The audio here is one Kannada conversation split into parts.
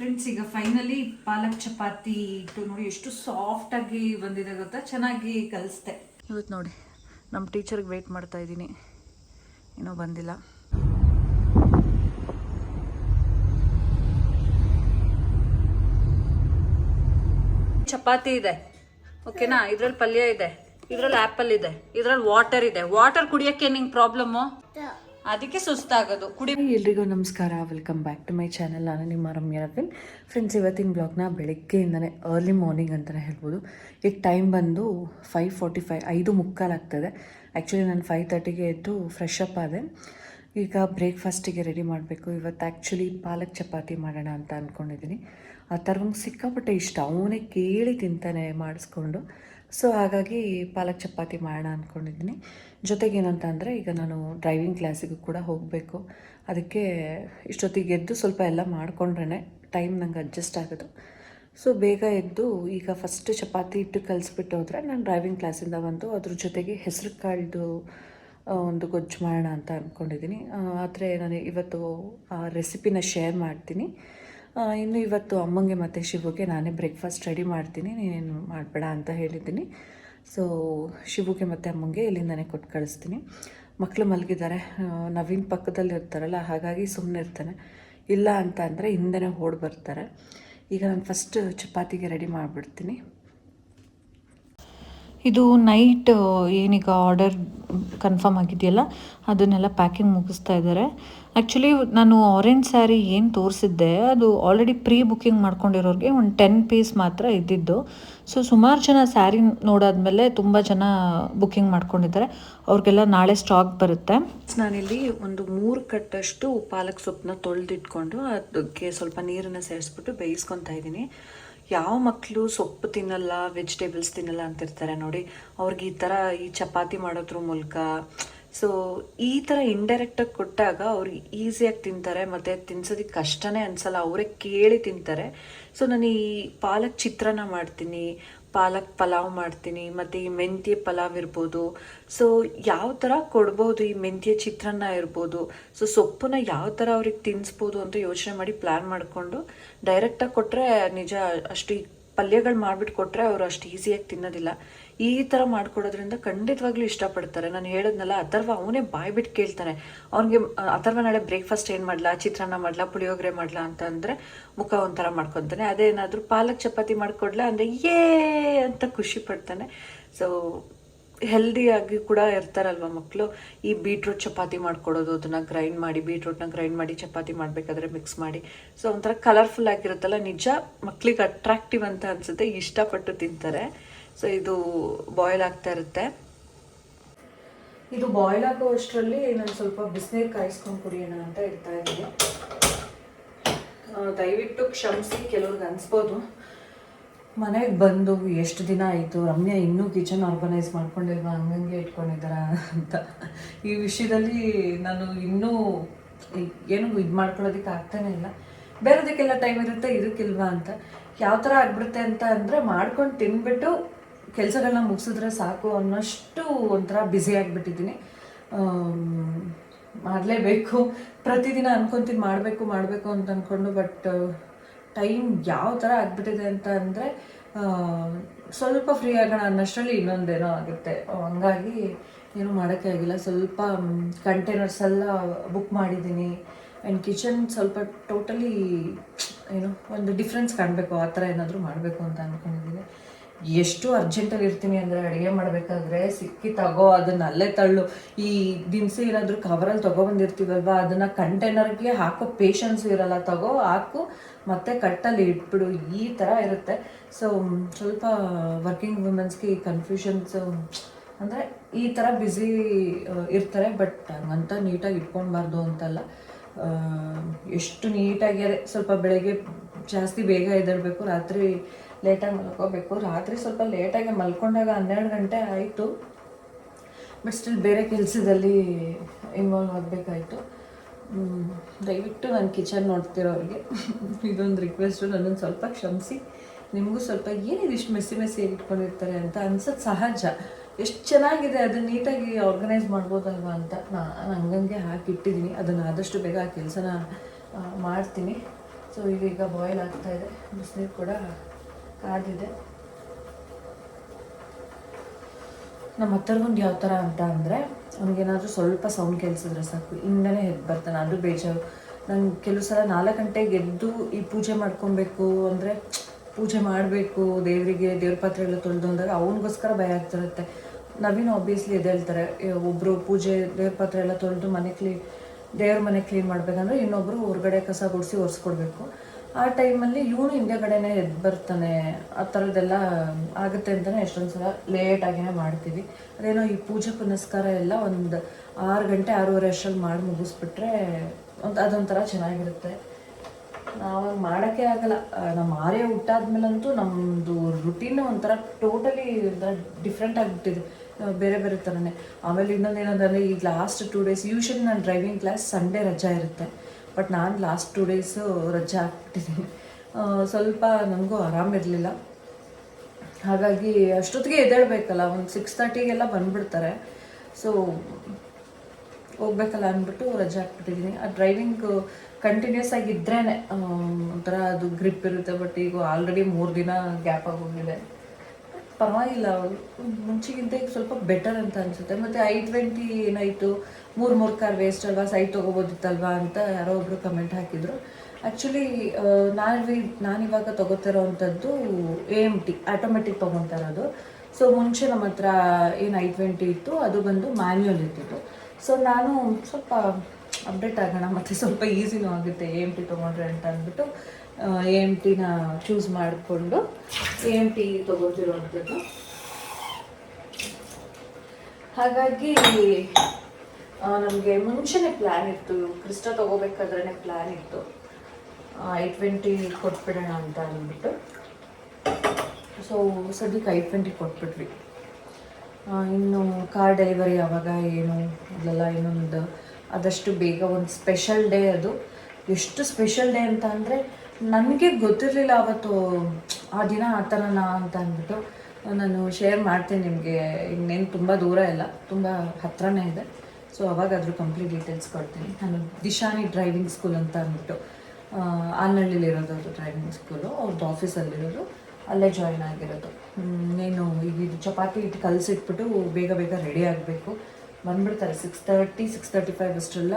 ಫ್ರೆಂಡ್ಸ್ ಈಗ ಫೈನಲಿ ಪಾಲಕ್ ಚಪಾತಿ ಇಟ್ಟು ನೋಡಿ ಎಷ್ಟು ಸಾಫ್ಟಾಗಿ ಆಗಿ ಬಂದಿದೆ ಗೊತ್ತಾ? ಚೆನ್ನಾಗಿ ಕಲಿಸ್ದೆ. ಇವತ್ತು ನೋಡಿ ನಮ್ಮ ಟೀಚರ್ಗೆ ವೆಯ್ಟ್ ಮಾಡ್ತಾ ಇದ್ದೀನಿ. ಇನ್ನೂ ಬಂದಿಲ್ಲ. ಚಪಾತಿ ಇದೆ. ಓಕೆನಾ ಇದ್ರಲ್ಲಿ ಪಲ್ಯ ಇದೆ. ಇದ್ರಲ್ಲಿ ಆ್ಯಪಲ್ ಇದೆ. ಇದ್ರಲ್ಲಿ ವಾಟರ್ ಇದೆ. ವಾಟರ್ ಕುಡಿಯಕ್ಕೆ ನಿಂಗೆ ಪ್ರಾಬ್ಲಮ್ಮು ಅದಕ್ಕೆ ಸುಸ್ತಾಗೋದು. ಕುಡಿ ಎಲ್ರಿಗೂ ನಮಸ್ಕಾರ. Welcome back to my channel ನಾನು ನಿಮ್ಮ ರಮ್ಯ ರವಿಲ್ ಫ್ರೆಂಡ್ಸ್ ಇವತ್ತಿನ ಬ್ಲಾಗ್ನ ಬೆಳಗ್ಗೆಯಿಂದನೇ ಅರ್ಲಿ ಮಾರ್ನಿಂಗ್ ಅಂತಲೇ ಹೇಳ್ಬೋದು. ಈಗ ಟೈಮ್ ಬಂದು ಫೈವ್ ಫಾರ್ಟಿ ಫೈವ್ ಐದು ಮುಕ್ಕಾಲಾಗ್ತದೆ ಆ್ಯಕ್ಚುಲಿ ನಾನು ಫೈವ್ ತರ್ಟಿಗೆ ಎದ್ದು ಫ್ರೆಶ್ ಅಪ್ ಆದೆ. ಈಗ ಬ್ರೇಕ್ಫಾಸ್ಟಿಗೆ ರೆಡಿ ಮಾಡಬೇಕು. ಇವತ್ತು ಆ್ಯಕ್ಚುಲಿ ಪಾಲಕ್ ಚಪಾತಿ ಮಾಡೋಣ ಅಂತ ಅಂದ್ಕೊಂಡಿದ್ದೀನಿ ಆ ಥರವಂಗೆ ಸಿಕ್ಕಾಪಟ್ಟೆ ಇಷ್ಟ. ಅವನೇ ಕೇಳಿ ತಿಂತಾನೆ ಮಾಡಿಸ್ಕೊಂಡು. ಸೊ ಹಾಗಾಗಿ ಪಾಲಕ್ ಚಪಾತಿ ಮಾಡೋಣ ಅಂದ್ಕೊಂಡಿದ್ದೀನಿ ಜೊತೆಗೆ ಅಂದರೆ ಈಗ ನಾನು ಡ್ರೈವಿಂಗ್ ಕ್ಲಾಸಿಗೂ ಕೂಡ ಹೋಗಬೇಕು. ಅದಕ್ಕೆ ಇಷ್ಟೊತ್ತಿಗೆ ಎದ್ದು ಸ್ವಲ್ಪ ಎಲ್ಲ ಮಾಡ್ಕೊಂಡ್ರೆ ಟೈಮ್ ನಂಗೆ ಅಡ್ಜಸ್ಟ್ ಆಗೋದು. ಸೊ ಬೇಗ ಎದ್ದು ಈಗ ಫಸ್ಟ್ ಚಪಾತಿ ಇಟ್ಟು ಕಲಿಸ್ಬಿಟ್ಟು ಹೋದರೆ ನಾನು ಡ್ರೈವಿಂಗ್ ಕ್ಲಾಸಿಂದ ಬಂದು ಅದ್ರ ಜೊತೆಗೆ ಹೆಸರು ಕಾಳಿದು ಒಂದು ಗೊಜ್ಜು ಮಾಡೋಣ ಅಂತ ಅಂದ್ಕೊಂಡಿದ್ದೀನಿ ಆದರೆ ನಾನು ಇವತ್ತು ಆ ರೆಸಿಪಿನ ಶೇರ್ ಮಾಡ್ತೀನಿ. ಇನ್ನು ಇವತ್ತು ಅಮ್ಮಂಗೆ ಮತ್ತು ಶಿವುಗೆ ನಾನೇ ಬ್ರೇಕ್ಫಾಸ್ಟ್ ರೆಡಿ ಮಾಡ್ತೀನಿ, ನೀನೇನು ಮಾಡಬೇಡ ಅಂತ ಹೇಳಿದ್ದೀನಿ. ಸೊ ಶಿವುಗೆ ಮತ್ತು ಅಮ್ಮಂಗೆ ಇಲ್ಲಿಂದನೇ ಕೊಟ್ಟು ಕಳಿಸ್ತೀನಿ. ಮಕ್ಕಳು ಮಲಗಿದ್ದಾರೆ. ನವೀನ್ ಪಕ್ಕದಲ್ಲಿ ಇರ್ತಾರಲ್ಲ, ಹಾಗಾಗಿ ಸುಮ್ಮನೆ ಇರ್ತಾನೆ. ಇಲ್ಲ ಅಂತ ಅಂದರೆ ಹಿಂದೆನೇ ಓಡಿ ಬರ್ತಾರೆ. ಈಗ ನಾನು ಫಸ್ಟ್ ಚಪಾತಿಗೆ ರೆಡಿ ಮಾಡಿಬಿಡ್ತೀನಿ. ಇದು ನೈಟ್ ಏನೀಗ ಆರ್ಡರ್ ಕನ್ಫರ್ಮ್ ಆಗಿದೆಯಲ್ಲ, ಅದನ್ನೆಲ್ಲ ಪ್ಯಾಕಿಂಗ್ ಮುಗಿಸ್ತಾ ಇದ್ದಾರೆ. ಆ್ಯಕ್ಚುಲಿ ನಾನು ಆರೆಂಜ್ ಸ್ಯಾರಿ ಏನು ತೋರಿಸಿದ್ದೆ, ಅದು ಆಲ್ರೆಡಿ ಪ್ರೀ ಬುಕ್ಕಿಂಗ್ ಮಾಡ್ಕೊಂಡಿರೋರಿಗೆ ಒಂದು ಟೆನ್ ಪೀಸ್ ಮಾತ್ರ ಇದ್ದಿದ್ದು. ಸೊ ಸುಮಾರು ಜನ ಸ್ಯಾರಿ ನೋಡಾದ್ಮೇಲೆ ತುಂಬ ಜನ ಬುಕ್ಕಿಂಗ್ ಮಾಡ್ಕೊಂಡಿದ್ದಾರೆ. ಅವ್ರಿಗೆಲ್ಲ ನಾಳೆ ಸ್ಟಾಕ್ ಬರುತ್ತೆ. ನಾನಿಲ್ಲಿ ಒಂದು ಮೂರು ಕಟ್ಟಷ್ಟು ಪಾಲಕ್ ಸೊಪ್ಪನ್ನ ತೊಳೆದಿಟ್ಕೊಂಡು, ಅದಕ್ಕೆ ಸ್ವಲ್ಪ ನೀರನ್ನು ಸೇರಿಸ್ಬಿಟ್ಟು ಬೇಯಿಸ್ಕೊತಾ ಇದ್ದೀನಿ. ಯಾವ ಮಕ್ಕಳು ಸೊಪ್ಪು ತಿನ್ನಲ್ಲ ವೆಜಿಟೇಬಲ್ಸ್ ತಿನ್ನಲ್ಲ ಅಂತಿರ್ತಾರೆ ನೋಡಿ. ಅವ್ರಿಗೆ ಈ ಥರ ಈ ಚಪಾತಿ ಮಾಡೋದ್ರ ಮೂಲಕ. ಸೊ ಈ ಥರ ಇಂಡೈರೆಕ್ಟಾಗಿ ಕೊಟ್ಟಾಗ ಅವ್ರಿಗೆ ಈಸಿಯಾಗಿ ತಿಂತಾರೆ, ಮತ್ತು ತಿನ್ಸೋದಕ್ಕೆ ಕಷ್ಟನೇ ಅನಿಸಲ್ಲ. ಅವರೇ ಕೇಳಿ ತಿಂತಾರೆ. ಸೊ ನಾನು ಈ ಪಾಲಕ್ ಚಿತ್ರಾನ್ನ ಮಾಡ್ತೀನಿ, ಪಾಲಕ್ ಪಲಾವ್ ಮಾಡ್ತೀನಿ, ಮತ್ತು ಈ ಮೆಂತ್ಯ ಪಲಾವ್ ಇರ್ಬೋದು. ಸೊ ಯಾವ ಥರ ಕೊಡ್ಬೋದು ಈ ಮೆಂತ್ಯ ಚಿತ್ರಾನ್ನ ಇರ್ಬೋದು? ಸೊ ಸೊಪ್ಪನ್ನ ಯಾವ ಥರ ಅವ್ರಿಗೆ ತಿನ್ನಿಸ್ಬೋದು ಅಂತ ಯೋಚನೆ ಮಾಡಿ ಪ್ಲ್ಯಾನ್ ಮಾಡಿಕೊಂಡು ಡೈರೆಕ್ಟಾಗಿ ಕೊಟ್ಟರೆ ನಿಜ ಅಷ್ಟು ಪಲ್ಯಗಳು ಮಾಡಿಬಿಟ್ಟು ಕೊಟ್ಟರೆ ಅವರು ಅಷ್ಟು ಈಸಿಯಾಗಿ ತಿನ್ನೋದಿಲ್ಲ. ಈ ಥರ ಮಾಡ್ಕೊಡೋದ್ರಿಂದ ಖಂಡಿತವಾಗ್ಲೂ ಇಷ್ಟಪಡ್ತಾರೆ. ನಾನು ಹೇಳಿದ್ನಲ್ಲ, ಅಥರ್ವ ಅವನೇ ಬಾಯ್ ಬಿಟ್ಟು ಕೇಳ್ತಾನೆ. ಅವ್ನಿಗೆ ಅಥರ್ವ ನಾಳೆ ಬ್ರೇಕ್ಫಾಸ್ಟ್ ಏನು ಮಾಡಲಾ, ಚಿತ್ರಾನ್ನ ಮಾಡಲಾ, ಪುಳಿಯೋಗರೆ ಮಾಡಲಾ ಅಂತ ಅಂದರೆ ಮುಖ ಒಂಥರ ಮಾಡ್ಕೊತಾನೆ. ಅದೇನಾದರೂ ಪಾಲಕ್ ಚಪಾತಿ ಮಾಡಿಕೊಡ್ಲಾ ಅಂದರೆ ಏ ಅಂತ ಖುಷಿ ಪಡ್ತಾನೆ. ಸೊ ಹೆಲ್ದಿಯಾಗಿ ಕೂಡ ಇರ್ತಾರಲ್ವ ಮಕ್ಕಳು ಈ ಬೀಟ್ರೂಟ್ ಚಪಾತಿ ಮಾಡ್ಕೊಡೋದು, ಅದನ್ನ ಗ್ರೈಂಡ್ ಮಾಡಿ ಬೀಟ್ರೂಟ್ನ ಗ್ರೈಂಡ್ ಮಾಡಿ, ಚಪಾತಿ ಮಾಡಬೇಕಾದ್ರೆ ಮಿಕ್ಸ್ ಮಾಡಿ. ಸೊ ಒಂಥರ ಕಲರ್ಫುಲ್ ಆಗಿರುತ್ತಲ್ಲ, ನಿಜ ಮಕ್ಳಿಗೆ ಅಟ್ರಾಕ್ಟಿವ್ ಅಂತ ಅನ್ಸುತ್ತೆ, ಇಷ್ಟಪಟ್ಟು ತಿಂತಾರೆ. ಸೊ ಇದು ಬಾಯ್ಲ್ ಆಗ್ತಾ ಇರುತ್ತೆ. ಇದು ಬಾಯ್ಲ್ ಆಗೋ ಅಷ್ಟರಲ್ಲಿ ನಾನು ಸ್ವಲ್ಪ ಬಿಸಿನೀರು ಕಾಯಿಸ್ಕೊಂಡು ಕುಡಿಯೋಣ ಅಂತ ಇರ್ತಾ ಇದ್ದೀನಿ. ದಯವಿಟ್ಟು ಕ್ಷಮಿಸಿ ಕೆಲವ್ರಿಗೆ ಅನ್ಸ್ಬೋದು. ಮನೆಗೆ ಬಂದು ಎಷ್ಟು ದಿನ ಆಯಿತು? ರಮ್ಯಾ ಇನ್ನೂ ಕಿಚನ್ ಆರ್ಗನೈಸ್ ಮಾಡ್ಕೊಂಡಿಲ್ವಾ? ಹಂಗಂಗೆ ಇಟ್ಕೊಂಡಿದ್ದಾರ ಅಂತ. ಈ ವಿಷಯದಲ್ಲಿ ನಾನು ಇನ್ನೂ ಏನು ಇದು ಮಾಡ್ಕೊಳ್ಳೋದಕ್ಕೆ ಆಗ್ತಾನೆ ಇಲ್ಲ. ಬೇರೆದಕ್ಕೆಲ್ಲ ಟೈಮ್ ಇರುತ್ತೆ, ಇದಕ್ಕಿಲ್ವಾ ಅಂತ. ಯಾವ ಥರ ಆಗ್ಬಿಡುತ್ತೆ ಅಂತ ಅಂದರೆ ಮಾಡ್ಕೊಂಡು ತಿನ್ಬಿಟ್ಟು ಕೆಲಸಗಳನ್ನ ಮುಗಿಸಿದ್ರೆ ಸಾಕು ಅನ್ನೋಷ್ಟು ಒಂಥರ ಬ್ಯುಸಿ ಆಗಿಬಿಟ್ಟಿದ್ದೀನಿ. ಮಾಡಲೇಬೇಕು. ಪ್ರತಿದಿನ ಅನ್ಕೊಂತೀನಿ ಮಾಡಬೇಕು ಮಾಡಬೇಕು ಅಂತ ಅಂದ್ಕೊಂಡು ಬಟ್ ಟೈಮ್ ಯಾವ ಥರ ಆಗಿಬಿಟ್ಟಿದೆ ಅಂತ ಅಂದರೆ ಸ್ವಲ್ಪ ಫ್ರೀ ಆಗೋಣ ಅನ್ನೋಷ್ಟರಲ್ಲಿ ಇನ್ನೊಂದೇನೋ ಆಗುತ್ತೆ. ಹಂಗಾಗಿ ಏನೂ ಮಾಡೋಕ್ಕೆ ಆಗಿಲ್ಲ. ಸ್ವಲ್ಪ ಕಂಟೈನರ್ಸ್ ಎಲ್ಲ ಬುಕ್ ಮಾಡಿದ್ದೀನಿ. ಆ್ಯಂಡ್ ಕಿಚನ್ ಸ್ವಲ್ಪ ಟೋಟಲಿ ಏನು, ಒಂದು ಡಿಫ್ರೆನ್ಸ್ ಕಾಣಬೇಕು. ಆ ಥರ ಏನಾದರೂ ಮಾಡಬೇಕು ಅಂತ ಅಂದ್ಕೊಂಡಿದ್ದೀನಿ ಎಷ್ಟು ಅರ್ಜೆಂಟಲ್ಲಿ ಇರ್ತೀನಿ ಅಂದರೆ ಅಡುಗೆ ಮಾಡಬೇಕಾದ್ರೆ ಸಿಕ್ಕಿ ತಗೋ, ಅದನ್ನ ಅಲ್ಲೇ ತಳ್ಳು. ಈ ದಿನಸಿ ಏನಾದರೂ ಕವರಲ್ಲಿ ತೊಗೊಬಂದಿರ್ತೀವಲ್ವ ಅದನ್ನು ಕಂಟೈನರ್ಗೆ ಹಾಕೋ ಪೇಷನ್ಸ್ ಇರಲ್ಲ, ತಗೋ, ಹಾಕು, ಮತ್ತೆ ಕಟ್ಟಲ್ಲಿ ಇಟ್ಬಿಡು. ಈ ಥರ ಇರುತ್ತೆ. ಸೊ ಸ್ವಲ್ಪ ವರ್ಕಿಂಗ್ ವುಮೆನ್ಸ್ಗೆ ಈ ಕನ್ಫ್ಯೂಷನ್ಸ್ ಅಂದರೆ ಈ ಥರ ಬ್ಯುಸಿ ಇರ್ತಾರೆ ಬಟ್ ಹಂಗಂತ ನೀಟಾಗಿ ಇಟ್ಕೊಳ್ಬಾರ್ದು ಅಂತಲ್ಲ. ಎಷ್ಟು ನೀಟಾಗಿ ಸ್ವಲ್ಪ ಬೆಳಗ್ಗೆ ಜಾಸ್ತಿ ಬೇಗ ಎದ್ದೇಳಬೇಕು, ರಾತ್ರಿ ಲೇಟಾಗಿ ಮಲ್ಕೋಬೇಕು. ರಾತ್ರಿ ಸ್ವಲ್ಪ ಲೇಟಾಗಿ ಮಲ್ಕೊಂಡಾಗ ಹನ್ನೆರಡು ಗಂಟೆ ಆಯಿತು. ಬಟ್ ಸ್ಟಿಲ್ ಬೇರೆ ಕೆಲಸದಲ್ಲಿ ಇನ್ವಾಲ್ವ್ ಆಗಬೇಕಾಯಿತು. ದಯವಿಟ್ಟು ನಾನು ಕಿಚನ್ ನೋಡ್ತಿರೋರಿಗೆ ಇದೊಂದು ರಿಕ್ವೆಸ್ಟು ನನ್ನನ್ನು ಸ್ವಲ್ಪ ಕ್ಷಮಿಸಿ. ನಿಮಗೂ ಸ್ವಲ್ಪ ಏನಿದು ಇಷ್ಟು ಮೆಸ್ಸಿ ಮೆಸ್ಸಿ ಇಟ್ಕೊಂಡಿರ್ತಾರೆ ಅಂತ ಅನ್ಸೋದು ಸಹಜ. ಎಷ್ಟು ಚೆನ್ನಾಗಿದೆ ಅದನ್ನ ನೀಟಾಗಿ ಆರ್ಗನೈಸ್ ಮಾಡ್ಬೋದಲ್ವಾ ಅಂತ ನಾನು ಹಂಗಂಗೆ ಹಾಕಿಟ್ಟಿದ್ದೀನಿ. ಅದನ್ನು ಆದಷ್ಟು ಬೇಗ ಆ ಕೆಲಸನ ಮಾಡ್ತೀನಿ. ಸೊ ಇದೀಗ ಬಾಯ್ಲ್ ಆಗ್ತಾಯಿದೆ ಬಿಸಿನೀರು ಕೂಡ ಕಾದಿದೆ ನಮ್ಮ ಹತ್ತರ್ಗೊಂದು ಯಾವ ಥರ ಅಂತ ಅಂದರೆ, ಅವ್ನಿಗೇನಾದರೂ ಸ್ವಲ್ಪ ಸೌಂಡ್ ಕೇಳಿಸಿದ್ರೆ ಸಾಕು. ಇಂದನೇ ಎದ್ದು ಬರ್ತಾನೆ. ಅದು ಬೇಜಾರು. ನಂಗೆ ಕೆಲವು ಸಲ ನಾಲ್ಕು ಗಂಟೆಗೆ ಎದ್ದು ಈ ಪೂಜೆ ಮಾಡ್ಕೊಬೇಕು ಅಂದರೆ, ಪೂಜೆ ಮಾಡಬೇಕು, ದೇವರಿಗೆ ದೇವ್ರ ಪಾತ್ರೆ ಎಲ್ಲ ತೊಳೆದು ಅಂದಾಗ ಅವನಿಗೋಸ್ಕರ ಭಯ ಆಗ್ತಿರುತ್ತೆ. ನವೀನ್ ಆಬ್ವಿಯಸ್ಲಿ ಎದ್ದೇಳ್ತಾರೆ ಒಬ್ಬರು ಪೂಜೆ ದೇವ್ರ ಪಾತ್ರೆ ಎಲ್ಲ ತೊಳೆದು ಮನೆ ಕ್ಲೀನ್, ದೇವ್ರ ಮನೆ ಕ್ಲೀನ್ ಮಾಡಬೇಕಂದ್ರೆ ಇನ್ನೊಬ್ಬರು ಹೊರಗಡೆ ಕಸ ಗುಡಿಸಿ ಒರೆಸ್ಕೊಡ್ಬೇಕು. ಆ ಟೈಮಲ್ಲಿ ಇವನು ಹಿಂದೆಗಡೆನೆ ಎದ್ದು ಬರ್ತಾನೆ. ಆ ಥರದ್ದೆಲ್ಲ ಆಗುತ್ತೆ ಅಂತಲೇ ಎಷ್ಟೊಂದು ಸಲ ಲೇಟಾಗಿನೇ ಮಾಡ್ತೀವಿ. ಅದೇನೋ ಈ ಪೂಜೆ ಪುನಸ್ಕಾರ ಎಲ್ಲ ಒಂದು ಆರು ಗಂಟೆ ಆರೂವರೆ ಅಷ್ಟರಲ್ಲಿ ಮಾಡಿ ಮುಗಿಸ್ಬಿಟ್ರೆ ಒಂದು ಅದೊಂಥರ ಚೆನ್ನಾಗಿರುತ್ತೆ. ನಾವು ಮಾಡೋಕ್ಕೆ ಆಗಲ್ಲ. ನಮ್ಮ ಆರ್ಯ ಹುಟ್ಟಾದ್ಮೇಲಂತೂ ನಮ್ಮದು ರುಟೀನ್ ಒಂಥರ ಟೋಟಲಿ ಡಿಫ್ರೆಂಟ್ ಆಗಿಬಿಟ್ಟಿದೆ. ಬೇರೆ ಬೇರೆ ಥರನೇ. ಆಮೇಲೆ ಇನ್ನೊಂದು ಏನಂದರೆ ಈಗ ಲಾಸ್ಟ್ ಟೂ ಡೇಸ್ ಯೂಶಲಿ ನಾನು ಡ್ರೈವಿಂಗ್ ಕ್ಲಾಸ್ ಸಂಡೇ ರಜಾ ಇರುತ್ತೆ. ಬಟ್ ನಾನು ಲಾಸ್ಟ್ ಟೂ ಡೇಸು ರಜಾ ಹಾಕ್ಬಿಟ್ಟಿದ್ದೀನಿ ಸ್ವಲ್ಪ ನನಗೂ ಆರಾಮಿರಲಿಲ್ಲ ಹಾಗಾಗಿ ಅಷ್ಟೊತ್ತಿಗೆ ಎದ್ದೇಳಬೇಕಲ್ಲ, ಒಂದು ಸಿಕ್ಸ್ ತರ್ಟಿಗೆಲ್ಲ ಬಂದ್ಬಿಡ್ತಾರೆ. ಸೊ ಹೋಗ್ಬೇಕಲ್ಲ ಅಂದ್ಬಿಟ್ಟು ರಜೆ ಹಾಕ್ಬಿಟ್ಟಿದ್ದೀನಿ ಆ ಡ್ರೈವಿಂಗ್ ಕಂಟಿನ್ಯೂಸ್ ಆಗಿದ್ರೇ ಒಂಥರ ಅದು ಗ್ರಿಪ್ ಇರುತ್ತೆ ಬಟ್ ಈಗ ಆಲ್ರೆಡಿ ಮೂರು ದಿನ ಗ್ಯಾಪ್ ಆಗೋಗಿದೆ ಪರವಾಗಿಲ್ಲ ಮುಂಚೆಗಿಂತ ಈಗ ಸ್ವಲ್ಪ ಬೆಟರ್ ಅಂತ ಅನಿಸುತ್ತೆ. ಮತ್ತು ಐ ಟ್ವೆಂಟಿ ಏನಾಯಿತು? ಮೂರು ಮೂರು ಕಾರ್ ವೇಸ್ಟ್ ಅಲ್ವಾ? ಸೈ ತೊಗೋಬೋದಿತ್ತಲ್ವಾ ಅಂತ ಯಾರೋ ಒಬ್ರು ಕಮೆಂಟ್ ಹಾಕಿದರು. ಆ್ಯಕ್ಚುಲಿ ನಾನು ನಾನಿವಾಗ ತೊಗೋತಿರೋವಂಥದ್ದು ಎ ಎಂ ಟಿ ಆಟೋಮೆಟಿಕ್ ತೊಗೊತಾ ಇರೋದು ಸೊ ಮುಂಚೆ ನಮ್ಮ ಹತ್ರ ಏನು ಐ ಟ್ವೆಂಟಿ ಇತ್ತು, ಅದು ಬಂದು ಮ್ಯಾನ್ಯುಯಲ್ ಇದ್ದಿತ್ತು ಸೊ ನಾನು ಸ್ವಲ್ಪ ಅಪ್ಡೇಟ್ ಆಗೋಣ, ಮತ್ತು ಸ್ವಲ್ಪ ಈಸಿನೂ ಆಗುತ್ತೆ ಎ ಎಂ ಟಿ ತೊಗೊಂಡ್ರೆ ಅಂತ ಅಂದ್ಬಿಟ್ಟು. ಎ ಎಂ ಟಿನ ಚೂಸ್ ಮಾಡಿಕೊಂಡು ಎ ಎಂ ಟಿ ತೊಗೊತಿರೋವಂಥದ್ದು ಹಾಗಾಗಿ ನಮಗೆ ಮುಂಚೆನೇ ಪ್ಲ್ಯಾನ್ ಇತ್ತು. ಕ್ರಿಸ್ಟ ತೊಗೋಬೇಕಾದ್ರೇ ಪ್ಲ್ಯಾನ್ ಇತ್ತು. ಐ ಟ್ವೆಂಟಿ ಕೊಟ್ಬಿಡೋಣ ಅಂತ ಅಂದ್ಬಿಟ್ಟು. ಸೊ ಸದ್ಯಕ್ಕೆ ಐ ಟ್ವೆಂಟಿ ಕೊಟ್ಬಿಟ್ವಿ. ಇನ್ನು ಕಾರ್ ಡೆಲಿವರಿ ಯಾವಾಗ, ಏನು ಅದೆಲ್ಲ ಇನ್ನೊಂದು ಆದಷ್ಟು ಬೇಗ ಒಂದು ಸ್ಪೆಷಲ್ ಡೇ ಅದು. ಎಷ್ಟು ಸ್ಪೆಷಲ್ ಡೇ ಅಂತ ಅಂದರೆ ನನಗೆ ಗೊತ್ತಿರಲಿಲ್ಲ ಅವತ್ತು, ಆ ದಿನ ಆ ಥರನಾ ಅಂತ ಅಂದ್ಬಿಟ್ಟು ನಾನು ಶೇರ್ ಮಾಡ್ತೀನಿ ನಿಮಗೆ. ಈಗ ಇನ್ನೇನು ತುಂಬ ದೂರ ಇಲ್ಲ, ತುಂಬ ಹತ್ರನೇ ಇದೆ. ಸೊ ಅವಾಗಾದರೂ ಕಂಪ್ಲೀಟ್ ಡೀಟೇಲ್ಸ್ ಕೊಡ್ತೀನಿ. ನಾನು ದಿಶಾನಿ ಡ್ರೈವಿಂಗ್ ಸ್ಕೂಲ್ ಅಂತ ಅಂದ್ಬಿಟ್ಟು ಆಲ್ನಳ್ಳಿಲಿರೋದು ಅದು ಡ್ರೈವಿಂಗ್ ಸ್ಕೂಲು ಅವ್ರದ್ದು ಆಫೀಸಲ್ಲಿರೋದು ಅಲ್ಲೇ ಜಾಯ್ನ್ ಆಗಿರೋದು. ನೀನು ಈಗ ಇದು ಚಪಾತಿ ಇಟ್ಟು ಕಲಸಿಟ್ಬಿಟ್ಟು ಬೇಗ ಬೇಗ ರೆಡಿ ಆಗಬೇಕು. ಬಂದ್ಬಿಡ್ತಾರೆ. Six thirty six thirty five ಅಷ್ಟೆಲ್ಲ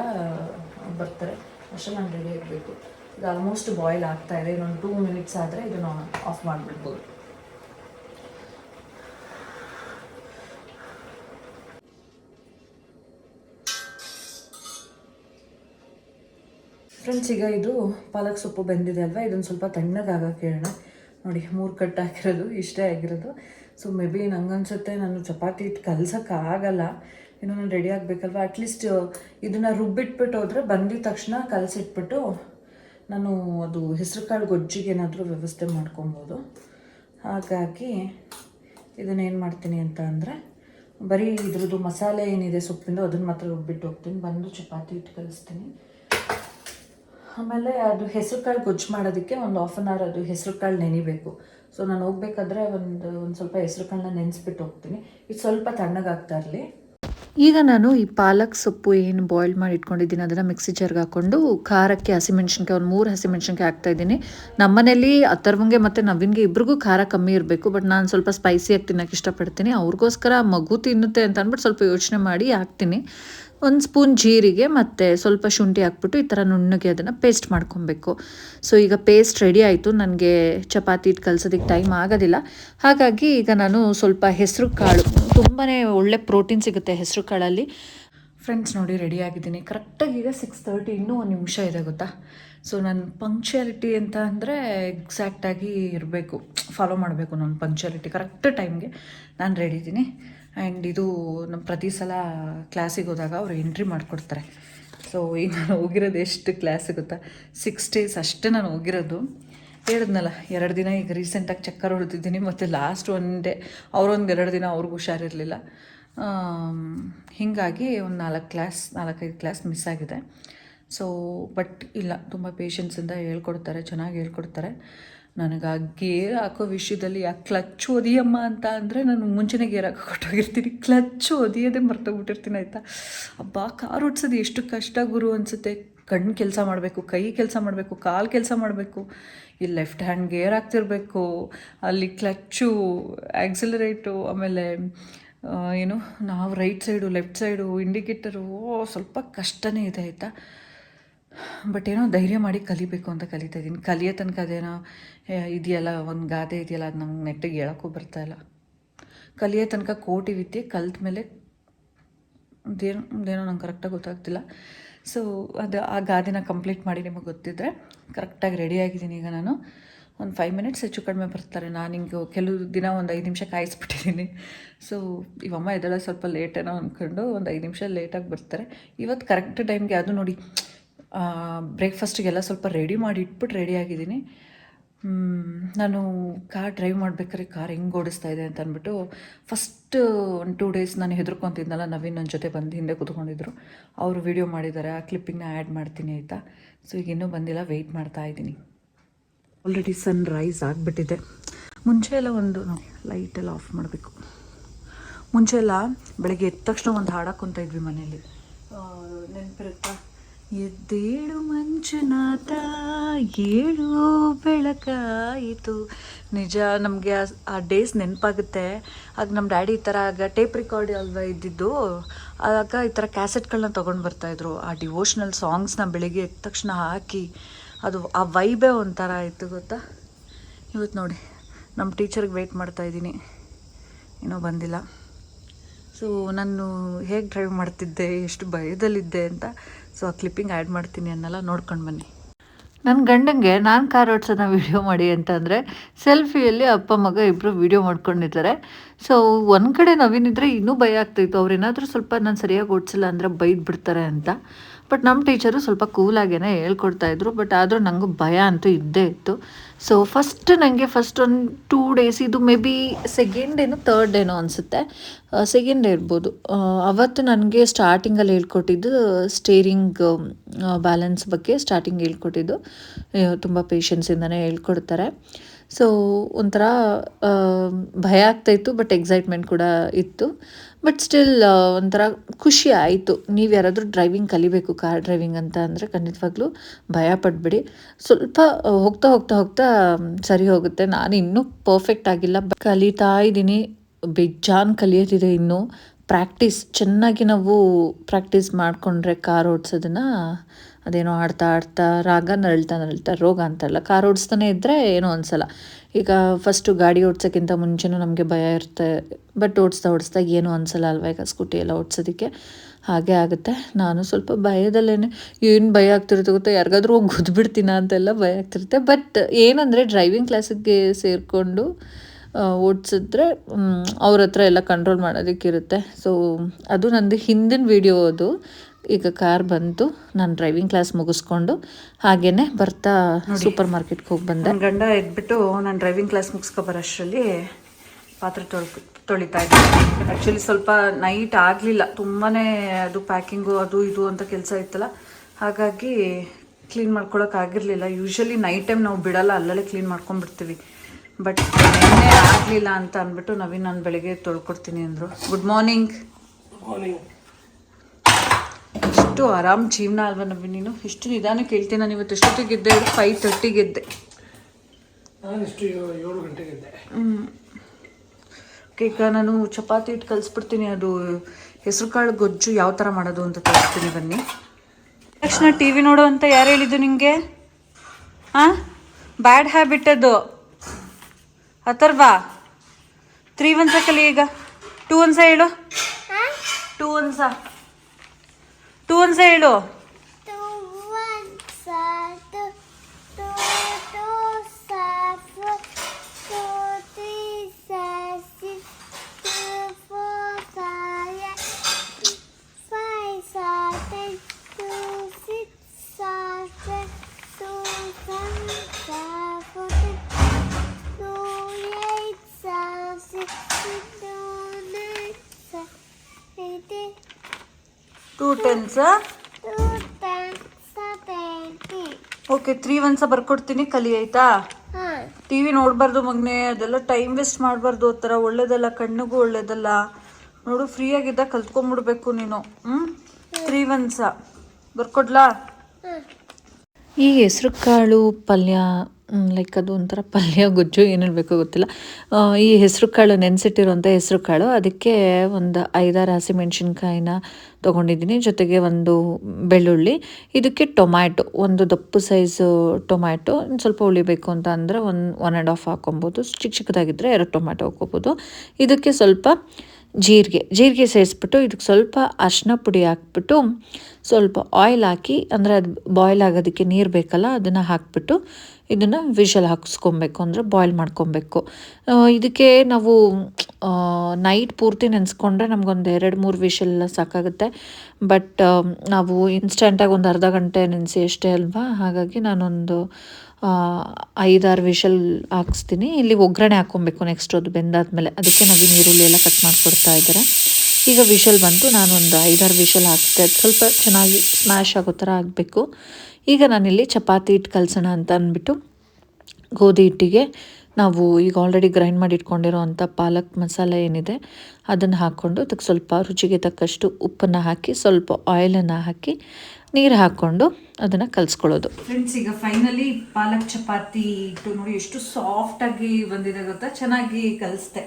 ಬರ್ತಾರೆ. ಅಷ್ಟೇ ನಾನು ರೆಡಿ ಆಗಬೇಕು. ಇದು ಆಲ್ಮೋಸ್ಟ್ ಬಾಯ್ಲ್ ಆಗ್ತಾ ಇದೆ. ಇನ್ನೊಂದು ಟೂ ಮಿನಿಟ್ಸ್ ಆದರೆ ಇದನ್ನು ಆಫ್ ಮಾಡಿಬಿಡ್ಬೋದು. ಫ್ರೆಂಡ್ಸ್ ಈಗ ಇದು ಪಾಲಕ್ ಸೊಪ್ಪು ಬೆಂದಿದೆ ಅಲ್ವಾ? ಇದನ್ನು ಸ್ವಲ್ಪ ತಣ್ಣಗಾಗಕ್ಕೆ ಹೇಳೋಣ. ನೋಡಿ, ಮೂರು ಕಟ್ ಹಾಕಿರೋದು, ಇಷ್ಟೇ ಆಗಿರೋದು. ಸೊ ಮೇ ಬಿ ನಂಗನ್ಸುತ್ತೆ ನಾನು ಚಪಾತಿ ಇಟ್ಟು ಕಲ್ಸೋಕ್ಕಾಗಲ್ಲ ಇನ್ನೂ ನಾನು ರೆಡಿ ಆಗಬೇಕಲ್ವ? ಅಟ್ಲೀಸ್ಟ್ ಇದನ್ನು ರುಬ್ಬಿಟ್ಬಿಟ್ಟು ಹೋದರೆ ಬಂದಿದ ತಕ್ಷಣ ಕಲಸಿಟ್ಬಿಟ್ಟು ನಾನು ಅದು ಹೆಸರು ಕಾಳು ಗೊಜ್ಜಿಗೆ ಏನಾದರೂ ವ್ಯವಸ್ಥೆ ಮಾಡ್ಕೊಬೋದು. ಹಾಗಾಗಿ ಇದನ್ನೇನು ಮಾಡ್ತೀನಿ ಅಂತ ಅಂದರೆ, ಬರೀ ಇದ್ರದ್ದು ಮಸಾಲೆ ಏನಿದೆ ಸೊಪ್ಪಿಂದು ಅದನ್ನು ಮಾತ್ರ ರುಬ್ಬಿಟ್ಟು ಹೋಗ್ತೀನಿ. ಬಂದು ಚಪಾತಿ ಇಟ್ಟು ಕಲಿಸ್ತೀನಿ. ಆಮೇಲೆ ಅದು ಹೆಸರು ಕಾಳು ಗೊಜ್ಜು ಮಾಡೋದಕ್ಕೆ ಒಂದು ಹಾಫ್ ಆನ್ ಅವರ್ ಅದು ಹೆಸರು ಕಾಳು ನೆನಿಬೇಕು. ಸೊ ನಾನು ಹೋಗ್ಬೇಕಾದ್ರೆ ಒಂದು ಒಂದು ಸ್ವಲ್ಪ ಹೆಸರು ಕಾಳನ್ನ ನೆನೆಸ್ಬಿಟ್ಟು ಹೋಗ್ತೀನಿ. ಇದು ಸ್ವಲ್ಪ ತಣ್ಣಗಾಗ್ತಾ ಇರಲಿ. ಈಗ ನಾನು ಈ ಪಾಲಕ್ ಸೊಪ್ಪು ಏನು ಬಾಯ್ಲ್ ಮಾಡಿ ಇಟ್ಕೊಂಡಿದ್ದೀನಿ, ಅದನ್ನು ಮಿಕ್ಸಿ ಜರ್ಗೆ ಹಾಕೊಂಡು ಖಾರಕ್ಕೆ ಹಸಿಮೆಣ್ಸಿನ್ಕಾಯಿ ಒಂದು ಮೂರು ಹಸಿಮೆಣ್ಸಿನ್ಕಾಯಿ ಹಾಕ್ತಾ ಇದ್ದೀನಿ. ನಮ್ಮನೇಲಿ ಅಥರ್ವಂಗೆ ಮತ್ತು ನವೀನ್ಗೆ ಇಬ್ರಿಗೂ ಖಾರ ಕಮ್ಮಿ ಇರಬೇಕು ಬಟ್ ನಾನು ಸ್ವಲ್ಪ ಸ್ಪೈಸಿಯಾಗಿ ತಿನ್ನೋಕೆ ಇಷ್ಟಪಡ್ತೀನಿ. ಅವ್ರಿಗೋಸ್ಕರ ಮಗು ತಿನ್ನುತ್ತೆ ಅಂತ ಅಂದ್ಬಿಟ್ಟು ಸ್ವಲ್ಪ ಯೋಚನೆ ಮಾಡಿ ಹಾಕ್ತೀನಿ. ಒಂದು ಸ್ಪೂನ್ ಜೀರಿಗೆ ಮತ್ತು ಸ್ವಲ್ಪ ಶುಂಠಿ ಹಾಕ್ಬಿಟ್ಟು ಈ ಥರ ನುಣ್ಣಗೆ ಅದನ್ನು ಪೇಸ್ಟ್ ಮಾಡ್ಕೊಬೇಕು. ಸೊ ಈಗ ಪೇಸ್ಟ್ ರೆಡಿ ಆಯಿತು. ನನಗೆ ಚಪಾತಿ ಇಟ್ಟು ಕಲ್ಸೋದಕ್ಕೆ ಟೈಮ್ ಆಗೋದಿಲ್ಲ. ಹಾಗಾಗಿ ಈಗ ನಾನು ಸ್ವಲ್ಪ ಹೆಸರು ಕಾಳು. ತುಂಬಾ ಒಳ್ಳೆ ಪ್ರೋಟೀನ್ ಸಿಗುತ್ತೆ ಹೆಸರು ಕಾಳಲ್ಲಿ. ಫ್ರೆಂಡ್ಸ್ ನೋಡಿ ರೆಡಿ ಆಗಿದ್ದೀನಿ. ಕರೆಕ್ಟಾಗಿ ಈಗ ಸಿಕ್ಸ್ ತರ್ಟಿ ಇನ್ನೂ ಒಂದು ನಿಮಿಷ ಇದೆ ಗೊತ್ತಾ? ಸೊ ನನ್ನ ಪಂಕ್ಚುಯಾಲಿಟಿ ಅಂತ ಅಂದರೆ ಎಕ್ಸಾಕ್ಟಾಗಿ ಇರಬೇಕು. ಫಾಲೋ ಮಾಡಬೇಕು ನನ್ನ ಪಂಕ್ಚುಯಾಲಿಟಿ ಕರೆಕ್ಟ್ ಟೈಮ್ಗೆ ನಾನು ರೆಡಿ ಇದ್ದೀನಿ. ಆ್ಯಂಡ್ ಇದು ನಮ್ಮ ಪ್ರತಿ ಸಲ ಕ್ಲಾಸಿಗೆ ಹೋದಾಗ ಅವ್ರು ಎಂಟ್ರಿ ಮಾಡಿಕೊಡ್ತಾರೆ. ಸೊ ಈಗ ನಾನು ಹೋಗಿರೋದು ಎಷ್ಟು ಕ್ಲಾಸ್ ಗೊತ್ತಾ? ಸಿಕ್ಸ್ ಡೇಸ್ ಅಷ್ಟೇ ನಾನು ಹೋಗಿರೋದು. ಹೇಳಿದ್ನಲ್ಲ, ಎರಡು ದಿನ ಈಗ ರೀಸೆಂಟಾಗಿ ಚಕ್ಕರ್ ಹೊಡೆದಿದ್ದೀನಿ, ಮತ್ತು ಲಾಸ್ಟ್ ಒನ್ ಡೇ ಅವರೊಂದು ಎರಡು ದಿನ ಅವ್ರಿಗೂ ಹುಷಾರಿರಲಿಲ್ಲ. ಹೀಗಾಗಿ ಒಂದು ನಾಲ್ಕು ಕ್ಲಾಸ್ ನಾಲ್ಕೈದು ಕ್ಲಾಸ್ ಮಿಸ್ ಆಗಿದೆ. ಸೊ ಬಟ್ ಇಲ್ಲ, ತುಂಬ ಪೇಷನ್ಸಿಂದ ಹೇಳ್ಕೊಡ್ತಾರೆ, ಚೆನ್ನಾಗಿ ಹೇಳ್ಕೊಡ್ತಾರೆ. ನನಗೆ ಆ ಗೇರ್ ಹಾಕೋ ವಿಷಯದಲ್ಲಿ ಆ ಕ್ಲಚ್ ಒದಿಯಮ್ಮ ಅಂತ ಅಂದರೆ ನಾನು ಮುಂಚೆನೇ ಗೇರ್ ಹಾಕೋ ಕೊಟ್ಟೋಗಿರ್ತೀನಿ. ಕ್ಲಚ್ ಓದಿಯೋದೇ ಮರ್ತೋಗ್ಬಿಟ್ಟಿರ್ತೀನಿ ಆಯಿತಾ? ಅಬ್ಬಾ, ಕಾರ್ ಓಡಿಸೋದು ಎಷ್ಟು ಕಷ್ಟ ಗುರು ಅನಿಸುತ್ತೆ. ಕಣ್ಣು ಕೆಲಸ ಮಾಡಬೇಕು, ಕೈ ಕೆಲಸ ಮಾಡಬೇಕು, ಕಾಲು ಕೆಲಸ ಮಾಡಬೇಕು. ಇಲ್ಲಿ ಲೆಫ್ಟ್ ಹ್ಯಾಂಡ್ ಗೇರ್ ಹಾಕ್ತಿರ್ಬೇಕು, ಅಲ್ಲಿ ಕ್ಲಚ್ಚು ಆ್ಯಕ್ಸಿಲರೇಟು ಆಮೇಲೆ ಏನು, ನಾವು right side left side indicator ಸ್ವಲ್ಪ ಕಷ್ಟನೇ ಇದೆ ಆಯಿತಾ? ಬಟ್ ಏನೋ ಧೈರ್ಯ ಮಾಡಿ ಕಲಿಬೇಕು ಅಂತ ಕಲಿತಾ ಇದ್ದೀನಿ. ಕಲಿಯೋ ತನಕ ಅದೇನೋ ಇದೆಯಲ್ಲ, ಒಂದು ಗಾದೆ ಇದೆಯಲ್ಲ, ಅದು ನಮ್ಗೆ ನೆಟ್ಟಿಗೆ ಹೇಳೋಕ್ಕೂ ಇಲ್ಲ. ಕಲಿಯೋ ತನಕ ಕೋಟಿ ವಿದ್ಯೆ ಕಲ್ತ ಮೇಲೆ ಅದೇನು ಅದೇನೋ ನಂಗೆ ಕರೆಕ್ಟಾಗಿ ಗೊತ್ತಾಗ್ತಿಲ್ಲ. ಸೊ ಅದು ಆ ಗಾದೆನ ಕಂಪ್ಲೀಟ್ ಮಾಡಿ ನಿಮಗೆ ಗೊತ್ತಿದ್ದರೆ ಕರೆಕ್ಟಾಗಿ ರೆಡಿ ಆಗಿದ್ದೀನಿ ಈಗ ನಾನು. ಒಂದು ಫೈವ್ ಮಿನಿಟ್ಸ್ ಹೆಚ್ಚು ಕಡಿಮೆ ಬರ್ತಾರೆ. ನಾನು ಹಿಂಗೆ ಕೆಲವು ದಿನ ಒಂದು ಐದು ನಿಮಿಷ ಕಾಯಿಸ್ಬಿಟ್ಟಿದ್ದೀನಿ ಸೊ ಇವಮ್ಮ ಇದೆಲ್ಲ ಸ್ವಲ್ಪ ಲೇಟೇನೋ ಅಂದ್ಕೊಂಡು ಒಂದು ಐದು ನಿಮಿಷ ಲೇಟಾಗಿ ಬರ್ತಾರೆ. ಇವತ್ತು ಕರೆಕ್ಟ್ ಟೈಮ್ಗೆ ಅದು ನೋಡಿ ಬ್ರೇಕ್ಫಾಸ್ಟಿಗೆಲ್ಲ ಸ್ವಲ್ಪ ರೆಡಿ ಮಾಡಿ ಇಟ್ಬಿಟ್ಟು ರೆಡಿ ಆಗಿದ್ದೀನಿ. ನಾನು ಕಾರ್ ಡ್ರೈವ್ ಮಾಡ್ಬೇಕಾದ್ರೆ ಕಾರ್ ಹೆಂಗೆ ಓಡಿಸ್ತಾ ಇದೆ ಅಂತ ಅಂದ್ಬಿಟ್ಟು ಫಸ್ಟ್ ಒಂದು ಟೂ ಡೇಸ್ ನಾನು ಹೆದರ್ಕೊತಿದ್ನಲ್ಲ ನವೀನ್ ನನ್ನ ಜೊತೆ ಬಂದು ಹಿಂದೆ ಕೂತ್ಕೊಂಡಿದ್ರು. ಅವರು ವಿಡಿಯೋ ಮಾಡಿದ್ದಾರೆ ಆ ಕ್ಲಿಪ್ಪಿಂಗ್ನ ಆ್ಯಡ್ ಮಾಡ್ತೀನಿ ಆಯಿತಾ? ಸೊ ಈಗ ಇನ್ನೂ ಬಂದಿಲ್ಲ ವೆಯ್ಟ್ ಮಾಡ್ತಾ ಇದ್ದೀನಿ. ಆಲ್ರೆಡಿ ಸನ್ ರೈಸ್ ಆಗಿಬಿಟ್ಟಿದೆ. ಮುಂಚೆ ಎಲ್ಲ ಒಂದು ಲೈಟ್ ಎಲ್ಲ ಆಫ್ ಮಾಡಬೇಕು. ಮುಂಚೆ ಎಲ್ಲ ಬೆಳಗ್ಗೆ ಎದ್ದ ತಕ್ಷಣ ಒಂದು ಹಾಡಾಕೊಂತ ಇದ್ವಿ ಮನೇಲಿ ನೆನಪಿರುತ್ತಾ? ಎದ್ದೇಳು ಮಂಜುನಾಥ, ಏಳು ಬೆಳಕಾಯಿತು. ನಿಜ ನಮಗೆ ಆ ಡೇಸ್ ನೆನಪಾಗುತ್ತೆ. ಆಗ ನಮ್ಮ ಡ್ಯಾಡಿ ಈ ಥರ ಆಗ ಟೇಪ್ ರೆಕಾರ್ಡ್ ಅಲ್ವಾ ಇದ್ದಿದ್ದು, ಆಗ ಈ ಥರ ಕ್ಯಾಸೆಟ್ಗಳನ್ನ ತೊಗೊಂಡು ಬರ್ತಾಯಿದ್ರು ಆ ಡಿವೋಷ್ನಲ್ ಸಾಂಗ್ಸ್ನ ಬೆಳಿಗ್ಗೆ ಎದ್ದ ತಕ್ಷಣ ಹಾಕಿ, ಅದು ಆ ವೈಬೇ ಒಂಥರ ಇತ್ತು ಗೊತ್ತಾ? ಇವತ್ತು ನೋಡಿ ನಮ್ಮ ಟೀಚರ್ಗೆ ವೆಯ್ಟ್ ಮಾಡ್ತಾ ಇದ್ದೀನಿ. ಇನ್ನೂ ಬಂದಿಲ್ಲ. ಸೊ ನಾನು ಹೇಗೆ ಡ್ರೈವ್ ಮಾಡ್ತಿದ್ದೆ, ಎಷ್ಟು ಭಯದಲ್ಲಿದ್ದೆ ಅಂತ ಸೊ ಆ ಕ್ಲಿಪ್ಪಿಂಗ್ ಆ್ಯಡ್ ಮಾಡ್ತೀನಿ ಅನ್ನೆಲ್ಲ ನೋಡ್ಕೊಂಡು ಬನ್ನಿ. ನನ್ನ ಗಂಡಂಗೆ ನಾನು ಕಾರ್ ಓಡಿಸೋದನ್ನ ವೀಡಿಯೋ ಮಾಡಿ ಅಂತಂದರೆ ಸೆಲ್ಫಿಯಲ್ಲಿ ಅಪ್ಪ, ಮಗ ಇಬ್ಬರು ವೀಡಿಯೋ ಮಾಡ್ಕೊಂಡಿದ್ದಾರೆ. ಸೊ ಒಂದು ಕಡೆ ನವೀನಿದ್ರೆ ಇನ್ನೂ ಭಯ ಆಗ್ತಾಯಿತ್ತು ಅವ್ರೇನಾದರೂ ಸ್ವಲ್ಪ ನಾನು ಸರಿಯಾಗಿ ಓಡಿಸಿಲ್ಲ ಅಂದರೆ ಬೈದು ಬಿಡ್ತಾರೆ ಅಂತ. ಬಟ್ ನಮ್ಮ ಟೀಚರು ಸ್ವಲ್ಪ ಕೂಲಾಗೇನೆ ಹೇಳ್ಕೊಡ್ತಾ ಇದ್ರು. ಬಟ್ ಆದರೂ ನನಗೂ ಭಯ ಅಂತೂ ಇದ್ದೇ ಇತ್ತು. ಸೊ ಫಸ್ಟ್ ನನಗೆ ಫಸ್ಟ್ ಒಂದು ಟೂ ಡೇಸ್ ಇದು ಮೇ ಬಿ ಸೆಕೆಂಡ್ ಏನು ತರ್ಡ್ ಡೇನೋ ಅನಿಸುತ್ತೆ. ಸೆಕೆಂಡ್ ಡೇ ಇರ್ಬೋದು. ಅವತ್ತು ನನಗೆ ಸ್ಟಾರ್ಟಿಂಗಲ್ಲಿ ಹೇಳ್ಕೊಟ್ಟಿದ್ದು ಸ್ಟೇರಿಂಗ್ ಬ್ಯಾಲೆನ್ಸ್ ಬಗ್ಗೆ ಸ್ಟಾರ್ಟಿಂಗ್ ಹೇಳ್ಕೊಟ್ಟಿದ್ದು. ತುಂಬ ಪೇಷನ್ಸಿಂದನೇ ಹೇಳ್ಕೊಡ್ತಾರೆ. ಸೊ ಒಂಥರ ಭಯ ಆಗ್ತಾಯಿತ್ತು ಬಟ್ ಎಕ್ಸೈಟ್ಮೆಂಟ್ ಕೂಡ ಇತ್ತು. ಬಟ್ ಸ್ಟಿಲ್ ಒಂಥರ ಖುಷಿ ಆಯಿತು. ನೀವು ಯಾರಾದರೂ ಡ್ರೈವಿಂಗ್ ಕಲಿಬೇಕು ಕಾರ್ ಡ್ರೈವಿಂಗ್ ಅಂತ ಅಂದರೆ ಖಂಡಿತವಾಗ್ಲೂ ಭಯ ಪಡಬೇಡಿ. ಸ್ವಲ್ಪ ಹೋಗ್ತಾ ಹೋಗ್ತಾ ಹೋಗ್ತಾ ಸರಿ ಹೋಗುತ್ತೆ. ನಾನು ಇನ್ನೂ ಪರ್ಫೆಕ್ಟ್ ಆಗಿಲ್ಲ ಕಲಿತಾ ಇದ್ದೀನಿ. ಬೇಜಾನ್ ಕಲಿಯೋದಿದೆ ಇನ್ನೂ. ಪ್ರಾಕ್ಟೀಸ್ ಚೆನ್ನಾಗಿ ನಾವು ಪ್ರಾಕ್ಟೀಸ್ ಮಾಡಿಕೊಂಡ್ರೆ ಕಾರ್ ಓಡಿಸೋದನ್ನ ಅದೇನೋ ಆಡ್ತಾ ಆಡ್ತಾ ರಾಗ ನರಳ್ತಾ ನರಳ್ತಾ ರೋಗ ಅಂತಲ್ಲ ಕಾರ್ ಓಡಿಸ್ತಾನೆ ಇದ್ದರೆ ಏನೂ ಸಲ ಈಗ ಫಸ್ಟು ಗಾಡಿ ಓಡಿಸೋಕ್ಕಿಂತ ಮುಂಚೆನೂ ನಮಗೆ ಭಯ ಇರುತ್ತೆ. ಬಟ್ ಓಡಿಸ್ತಾ ಓಡಿಸ್ತಾ ಏನೂ ಅನಿಸಲ್ಲ ಅಲ್ವಾ ಈಗ ಸ್ಕೂಟಿ ಎಲ್ಲ ಓಡಿಸೋದಕ್ಕೆ? ಹಾಗೆ ಆಗುತ್ತೆ. ನಾನು ಸ್ವಲ್ಪ ಭಯದಲ್ಲೇ ಏನು ಭಯ ಆಗ್ತಿರುತ್ತೆ ಗೊತ್ತಾ? ಯಾರಿಗಾದ್ರೂ ಹೋಗಿ ಗುದ್ಬಿಡ್ತೀನ ಅಂತೆಲ್ಲ ಭಯ ಆಗ್ತಿರುತ್ತೆ. ಬಟ್ ಏನಂದರೆ ಡ್ರೈವಿಂಗ್ ಕ್ಲಾಸಿಗೆ ಸೇರಿಕೊಂಡು ಓಡಿಸಿದ್ರೆ ಅವ್ರ ಹತ್ರ ಎಲ್ಲ ಕಂಟ್ರೋಲ್ ಮಾಡೋದಕ್ಕಿರುತ್ತೆ. ಸೊ ಅದು ನಂದು ಹಿಂದಿನ ವಿಡಿಯೋ ಅದು. ಈಗ ಕಾರ್ ಬಂತು ನಾನು ಡ್ರೈವಿಂಗ್ ಕ್ಲಾಸ್ ಮುಗಿಸ್ಕೊಂಡು ಹಾಗೇನೆ ಬರ್ತಾ ಸೂಪರ್ ಮಾರ್ಕೆಟ್ಗೆ ಹೋಗಿ ಬಂದೆ. ನನ್ನ ಗಂಡ ಎದ್ಬಿಟ್ಟು ನಾನು ಡ್ರೈವಿಂಗ್ ಕ್ಲಾಸ್ ಮುಗಿಸ್ಕೊಬರೋಷ್ಟರಲ್ಲಿ ಪಾತ್ರೆ ತೊಳ್ಕ ತೊಳಿತಾ ಇದ್ದೆ ಆ್ಯಕ್ಚುಲಿ ಸ್ವಲ್ಪ ನೈಟ್ ಆಗಲಿಲ್ಲ. ತುಂಬಾ ಅದು ಪ್ಯಾಕಿಂಗು ಅದು ಇದು ಅಂತ ಕೆಲಸ ಇತ್ತಲ್ಲ. ಹಾಗಾಗಿ ಕ್ಲೀನ್ ಮಾಡ್ಕೊಳಕ್ಕೆ ಆಗಿರಲಿಲ್ಲ. ಯೂಶ್ವಲಿ ನೈಟ್ ಟೈಮ್ ನಾವು ಬಿಡಲ್ಲ ಅಲ್ಲಲ್ಲೇ ಕ್ಲೀನ್ ಮಾಡ್ಕೊಂಡ್ಬಿಡ್ತೀವಿ. ಬಟ್ ನಿನ್ನೆ ಆಗಲಿಲ್ಲ ಅಂತ ಅಂದ್ಬಿಟ್ಟು ನವೀನ್ ನಾನು ಬೆಳಿಗ್ಗೆ ತೊಳ್ಕೊಡ್ತೀನಿ ಅಂದರು. ಗುಡ್ ಮಾರ್ನಿಂಗ್ ಇಷ್ಟು ಆರಾಮ್ ಜೀವನ ಅಲ್ವಾ ನಮಗೆ ನೀನು? ಇಷ್ಟು ನಿಧಾನಕ್ಕೆ ಹೇಳ್ತೀನಿ ನಾನು ಇವತ್ತು ಎಷ್ಟೊತ್ತಿಗೆ ಗೆದ್ದೆ ಫೈವ್ ತರ್ಟಿಗೆ ಗೆದ್ದೆ. ಹ್ಞೂ ಏಳು ಗಂಟೆಗಿದ್ದೆ ಓಕೆ ಈಗ ನಾನು ಚಪಾತಿ ಇಟ್ಟು ಕಲಿಸ್ಬಿಡ್ತೀನಿ. ಅದು ಹೆಸರು ಕಾಳು ಗೊಜ್ಜು ಯಾವ ಥರ ಮಾಡೋದು ಅಂತ ತೋರಿಸ್ತೀನಿ ಬನ್ನಿ. ತಕ್ಷಣ ಟಿ ವಿ ನೋಡು ಅಂತ ಯಾರು ಹೇಳಿದ್ದು ನಿಮಗೆ ಹಾಂ ಬ್ಯಾಡ್ ಹ್ಯಾಬಿಟ್ ಅದು. ಅಥರ್ವಾ. ತ್ರೀ ಒನ್ಸ ಕಲಿ ಈಗ. ಟೂ ಒನ್ಸ ಹೇಳು? Two ones two ones two tens. Okay three ones ಬರ್ಕೊಡ್ತೀನಿ, ಕಲಿ ಆಯ್ತಾ? ಟಿವಿ ವಿ ನೋಡಬಾರ್ದು ಮಗನೇ, ಅದೆಲ್ಲ ಟೈಮ್ ವೇಸ್ಟ್ ಮಾಡಬಾರ್ದು ಆ ಥರ, ಒಳ್ಳೇದಲ್ಲ, ಕಣ್ಣಿಗೂ ಒಳ್ಳೇದಲ್ಲ. ನೋಡು ಫ್ರೀಯಾಗಿದ್ದ ಕಲ್ತ್ಕೊಂಬಿಡ್ಬೇಕು ನೀನು ಹ್ಞೂ ತ್ರೀ ಒನ್ಸ ಬರ್ಕೊಡ್ಲಾ? ಈ ಹೆಸರು ಕಾಳು ಪಲ್ಯ ಲೈಕ್ ಅದು ಒಂಥರ ಪಲ್ಯ, ಗೊಜ್ಜು ಏನು ಹೇಳಬೇಕು ಗೊತ್ತಿಲ್ಲ. ಈ ಹೆಸರು ಕಾಳು ನೆನೆಸಿಟ್ಟಿರುವಂಥ ಹೆಸರು ಕಾಳು, ಅದಕ್ಕೆ ಒಂದು ಐದಾರು ಹಸಿಮೆಣ್ಸಿನ್ಕಾಯಿನ ತೊಗೊಂಡಿದ್ದೀನಿ. ಜೊತೆಗೆ ಒಂದು ಬೆಳ್ಳುಳ್ಳಿ, ಇದಕ್ಕೆ ಟೊಮ್ಯಾಟೊ, ಒಂದು ದಪ್ಪು ಸೈಜು ಟೊಮ್ಯಾಟೊ ಸ್ವಲ್ಪ ಉಳಿಬೇಕು ಅಂತ ಅಂದರೆ ಒನ್ ಒನ್ ಆ್ಯಂಡ್ ಆಫ್ ಹಾಕೊಬೋದು ಚಿಕ್ಕ ಚಿಕ್ಕದಾಗಿದ್ದರೆ ಎರಡು ಟೊಮ್ಯಾಟೊ ಹಾಕ್ಕೊಬೋದು. ಇದಕ್ಕೆ ಸ್ವಲ್ಪ ಜೀರಿಗೆ ಜೀರಿಗೆ ಸೇರಿಸ್ಬಿಟ್ಟು ಇದಕ್ಕೆ ಸ್ವಲ್ಪ ಅರಿಶಿನ ಪುಡಿ ಹಾಕ್ಬಿಟ್ಟು ಸ್ವಲ್ಪ ಆಯಿಲ್ ಹಾಕಿ, ಅಂದರೆ ಅದು ಬಾಯ್ಲ್ ಆಗೋದಕ್ಕೆ ನೀರು ಬೇಕಲ್ಲ, ಅದನ್ನು ಹಾಕ್ಬಿಟ್ಟು ಇದನ್ನು ವಿಷಲ್ ಹಾಕಿಸ್ಕೊಬೇಕು, ಅಂದರೆ ಬಾಯ್ಲ್ ಮಾಡ್ಕೊಬೇಕು. ಇದಕ್ಕೆ ನಾವು ನೈಟ್ ಪೂರ್ತಿ ನೆನೆಸ್ಕೊಂಡ್ರೆ ನಮಗೊಂದು ಎರಡು, ಮೂರು ವಿಷಲ್ ಸಾಕಾಗುತ್ತೆ. ಬಟ್ ನಾವು ಇನ್ಸ್ಟೆಂಟಾಗಿ ಒಂದು ಅರ್ಧ ಗಂಟೆ ನೆನೆಸಿ ಅಷ್ಟೇ ಅಲ್ವಾ? ಹಾಗಾಗಿ ನಾನೊಂದು ಐದಾರು ವಿಷಲ್ ಹಾಕಿಸ್ತೀನಿ. ಇಲ್ಲಿ ಒಗ್ಗರಣೆ ಹಾಕ್ಕೊಬೇಕು ನೆಕ್ಸ್ಟ್ ಅದು ಬೆಂದಾದ್ಮೇಲೆ. ಅದಕ್ಕೆ ನಾವು ಈರುಳ್ಳಿ ಎಲ್ಲ ಕಟ್ ಮಾಡಿಕೊಡ್ತಾ ಇದ್ದಾರೆ. ಈಗ ವಿಷಲ್ ಬಂತು. ನಾನೊಂದು ಐದಾರು ವಿಷಲ್ ಹಾಕ್ತೆ ಅದು ಸ್ವಲ್ಪ ಚೆನ್ನಾಗಿ ಸ್ಮ್ಯಾಶ್ ಆಗೋ ಥರ ಆಗಬೇಕು. ಈಗ ನಾನಿಲ್ಲಿ ಚಪಾತಿ ಹಿಟ್ಟು ಕಲಸೋಣ ಅಂತ ಅಂದ್ಬಿಟ್ಟು ಗೋಧಿ ಹಿಟ್ಟಿಗೆ ನಾವು ಈಗ ಆಲ್ರೆಡಿ ಗ್ರೈಂಡ್ ಮಾಡಿ ಇಟ್ಕೊಂಡಿರೋ ಅಂಥ ಪಾಲಕ್ ಮಸಾಲೆ ಏನಿದೆ, ಅದನ್ನು ಹಾಕ್ಕೊಂಡು ಅದಕ್ಕೆ ಸ್ವಲ್ಪ ರುಚಿಗೆ ತಕ್ಕಷ್ಟು ಉಪ್ಪನ್ನು ಹಾಕಿ, ಸ್ವಲ್ಪ ಆಯಿಲನ್ನು ಹಾಕಿ ನೀರು ಹಾಕ್ಕೊಂಡು ಅದನ್ನು ಕಲಿಸ್ಕೊಳ್ಳೋದು. ಫ್ರೆಂಡ್ಸ್ ಈಗ ಫೈನಲಿ ಪಾಲಕ್ ಚಪಾತಿ ಇಟ್ಟು ನೋಡಿ ಎಷ್ಟು ಸಾಫ್ಟ್ ಆಗಿ ಬಂದಿದೆ ಗೊತ್ತಾ? ಚೆನ್ನಾಗಿ ಕಲಿಸ್ದೆ.